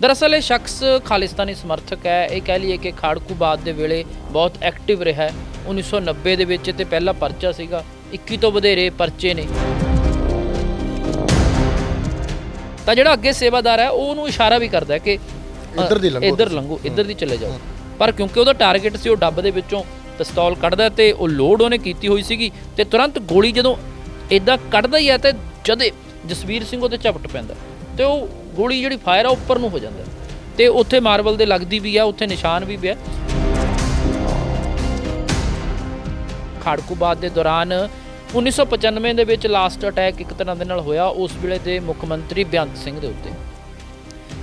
ਦਰਅਸਲ ਇਹ ਸ਼ਖਸ ਖਾਲਿਸਤਾਨੀ ਸਮਰਥਕ ਹੈ। ਇਹ ਕਹਿ ਲਈਏ ਕਿ ਖਾੜਕੂਬਾਦ ਦੇ ਵੇਲੇ ਬਹੁਤ ਐਕਟਿਵ ਰਿਹਾ ਹੈ। 1990 ਦੇ ਵਿੱਚ ਤੇ ਪਹਿਲਾ ਪਰਚਾ ਸੀਗਾ। 21 ਤੋਂ ਵਧੇਰੇ ਪਰਚੇ ਨੇ। ਤਾਂ ਜਿਹੜਾ ਅੱਗੇ ਸੇਵਾਦਾਰ ਹੈ ਉਹ ਉਹਨੂੰ ਇਸ਼ਾਰਾ ਵੀ ਕਰਦਾ ਹੈ ਕਿ ਇੱਧਰ ਦੀ ਲੰਘੋ ਇੱਧਰ। ਲੰਘੋ ਇੱਧਰ ਦੀ ਚਲੇ ਜਾਓ। ਪਰ ਕਿਉਂਕਿ ਉਹਦਾ ਟਾਰਗੇਟ ਸੀ ਉਹ ਡੱਬ ਦੇ ਵਿੱਚੋਂ ਪਿਸਤੌਲ ਕੱਢਦਾ ਤੇ ਉਹ ਲੋਡ ਉਹਨੇ ਕੀਤੀ ਹੋਈ ਸੀਗੀ ਤੇ ਤੁਰੰਤ ਗੋਲੀ ਜਦੋਂ ਇਦਾਂ ਕੱਢਦਾ ਹੀ ਹੈ ਤੇ ਜਦੇ ਜਸਵੀਰ ਸਿੰਘ ਉਹਦੇ ਝਪਟ ਪੈਂਦਾ ਤੇ ਉਹ ਗੋਲੀ ਜਿਹੜੀ ਫਾਇਰ ਆ ਉੱਪਰ ਨੂੰ ਹੋ ਜਾਂਦਾ। ਤੇ ਉੱਥੇ ਮਾਰਬਲ ਦੇ ਲੱਗਦੀ ਵੀ ਆ ਉੱਥੇ ਨਿਸ਼ਾਨ ਵੀ ਪਿਆ। ਖਾੜਕੂਬਾਦ ਦੇ ਦੌਰਾਨ 1995 ਦੇ ਵਿੱਚ ਲਾਸਟ ਅਟੈਕ ਇੱਕ ਤਰ੍ਹਾਂ ਦੇ ਨਾਲ ਹੋਇਆ ਉਸ ਵੇਲੇ ਦੇ ਮੁੱਖ ਮੰਤਰੀ ਬੇਅੰਤ ਸਿੰਘ ਦੇ ਉੱਤੇ।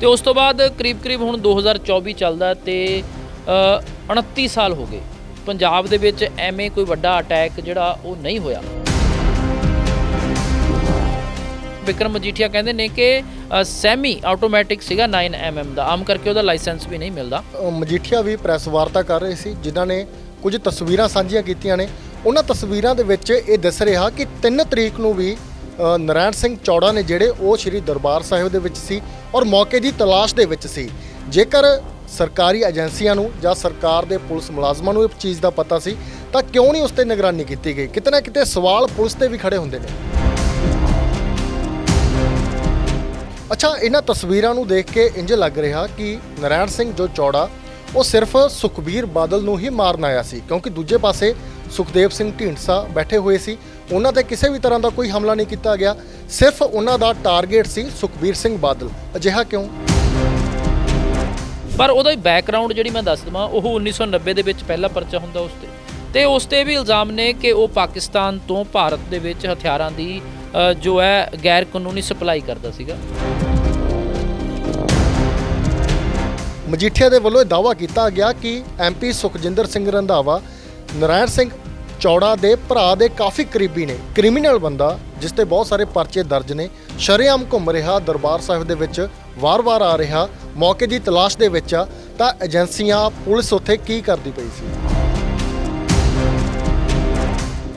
ਤੇ ਉਸ ਤੋਂ ਬਾਅਦ ਕਰੀਬ-ਕਰੀਬ ਹੁਣ 2024 ਚੱਲਦਾ ਤੇ ਅ, 29 ਸਾਲ ਹੋ ਗਏ। ਪੰਜਾਬ ਦੇ ਵਿੱਚ ਐਵੇਂ ਕੋਈ ਵੱਡਾ ਅਟੈਕ ਜਿਹੜਾ ਉਹ ਨਹੀਂ ਹੋਇਆ। ਵਿਕਰਮ ਮਜੀਠੀਆ ਕਹਿੰਦੇ ਨੇ ਕਿ ਸੈਮੀ ਆਟੋਮੈਟਿਕ ਸੀਗਾ 9mm ਦਾ। ਆਮ ਕਰਕੇ ਉਹਦਾ ਲਾਇਸੈਂਸ ਵੀ ਨਹੀਂ ਮਿਲਦਾ। ਮਜੀਠੀਆ ਵੀ ਪ੍ਰੈਸ ਵਾਰਤਾ ਕਰ ਰਹੇ ਸੀ, ਜਿਨ੍ਹਾਂ ਨੇ ਕੁਝ ਤਸਵੀਰਾਂ ਸਾਂਝੀਆਂ ਕੀਤੀਆਂ ਨੇ। ਉਹਨਾਂ ਤਸਵੀਰਾਂ ਦੇ ਵਿੱਚ ਇਹ ਦੱਸ ਰਿਹਾ ਕਿ 3 ਤਰੀਕ ਨੂੰ ਵੀ ਨਰਾਇਣ ਸਿੰਘ ਚੌੜਾ ਨੇ ਜਿਹੜੇ ਉਹ ਸ੍ਰੀ ਦਰਬਾਰ ਸਾਹਿਬ ਦੇ ਵਿੱਚ ਸੀ ਔਰ ਮੌਕੇ ਦੀ ਤਲਾਸ਼ ਦੇ ਵਿੱਚ ਸੀ। ਜੇਕਰ ਸਰਕਾਰੀ ਏਜੰਸੀਆਂ ਨੂੰ ਜਾਂ ਸਰਕਾਰ ਦੇ ਪੁਲਿਸ ਮੁਲਾਜ਼ਮਾਂ ਨੂੰ ਇਹ ਚੀਜ਼ ਦਾ ਪਤਾ ਸੀ, ਤਾਂ ਕਿਉਂ ਨਹੀਂ ਉਸ ਤੇ ਨਿਗਰਾਨੀ ਕੀਤੀ ਗਈ? ਕਿਤੇ ਨਾ ਕਿਤੇ ਸਵਾਲ ਪੁਲਿਸ ਤੇ ਵੀ ਖੜੇ ਹੁੰਦੇ ਨੇ। ਅੱਛਾ, ਇਹਨਾਂ ਤਸਵੀਰਾਂ ਨੂੰ ਦੇਖ ਕੇ ਇੰਜ ਲੱਗ ਰਿਹਾ ਕਿ ਨਰਾਇਣ ਸਿੰਘ ਜੋ ਚੌੜਾ, ਉਹ ਸਿਰਫ ਸੁਖਬੀਰ ਬਾਦਲ ਨੂੰ ਹੀ ਮਾਰਨ ਆਇਆ ਸੀ, ਕਿਉਂਕਿ ਦੂਜੇ ਪਾਸੇ ਸੁਖਦੇਵ ਸਿੰਘ ਢੀਂਡਸਾ ਬੈਠੇ ਹੋਏ ਸੀ। ਉਹਨਾਂ ਤੇ ਕਿਸੇ ਵੀ ਤਰ੍ਹਾਂ ਦਾ ਕੋਈ ਹਮਲਾ ਨਹੀਂ ਕੀਤਾ ਗਿਆ। ਸਿਰਫ ਉਹਨਾਂ ਦਾ ਟਾਰਗੇਟ ਸੀ ਸੁਖਬੀਰ ਸਿੰਘ ਬਾਦਲ। ਅਜਿਹਾ ਕਿਉਂ? ਪਰ ਉਹਦਾ ਹੀ ਬੈਕਗ੍ਰਾਉਂਡ ਜਿਹੜੀ ਮੈਂ ਦੱਸ ਦਵਾਂ, ਉਹ 1990 ਦੇ ਵਿੱਚ ਪਹਿਲਾ ਪਰਚਾ ਹੁੰਦਾ ਉਸ ਤੇ। ਤੇ ਉਸ ਤੇ ਵੀ ਇਲਜ਼ਾਮ ਨੇ ਕਿ ਉਹ ਪਾਕਿਸਤਾਨ ਤੋਂ ਭਾਰਤ ਦੇ ਵਿੱਚ ਹਥਿਆਰਾਂ ਦੀ ਜੋ ਹੈ ਗੈਰ ਕਾਨੂੰਨੀ ਸਪਲਾਈ ਕਰਦਾ ਸੀਗਾ। ਮਜੀਠੀਆ ਦੇ ਵੱਲੋਂ ਇਹ ਦਾਅਵਾ ਕੀਤਾ ਗਿਆ ਕਿ ਐਮਪੀ ਸੁਖਜਿੰਦਰ ਸਿੰਘ ਰੰਧਾਵਾ ਨਰਾਇਣ ਸਿੰਘ ਚੌੜਾ ਦੇ ਭਰਾ ਦੇ ਕਾਫੀ ਕਰੀਬੀ ਨੇ। ਕ੍ਰਿਮੀਨਲ ਬੰਦਾ ਜਿਸ ਤੇ ਬਹੁਤ ਸਾਰੇ ਪਰਚੇ ਦਰਜ ਨੇ। ਸ਼ਰੇਆਮ ਘੁੰਮ ਰਿਹਾ ਦਰਬਾਰ ਸਾਹਿਬ ਦੇ ਵਿੱਚ ਵਾਰ-ਵਾਰ ਆ ਰਿਹਾ ਮੌਕੇ ਦੀ ਤਲਾਸ਼ ਦੇ ਵਿੱਚ ਆ ਤਾਂ ਏਜੰਸੀਆਂ ਪੁਲਿਸ ਉੱਥੇ ਕੀ ਕਰਦੀ ਪਈ ਸੀ?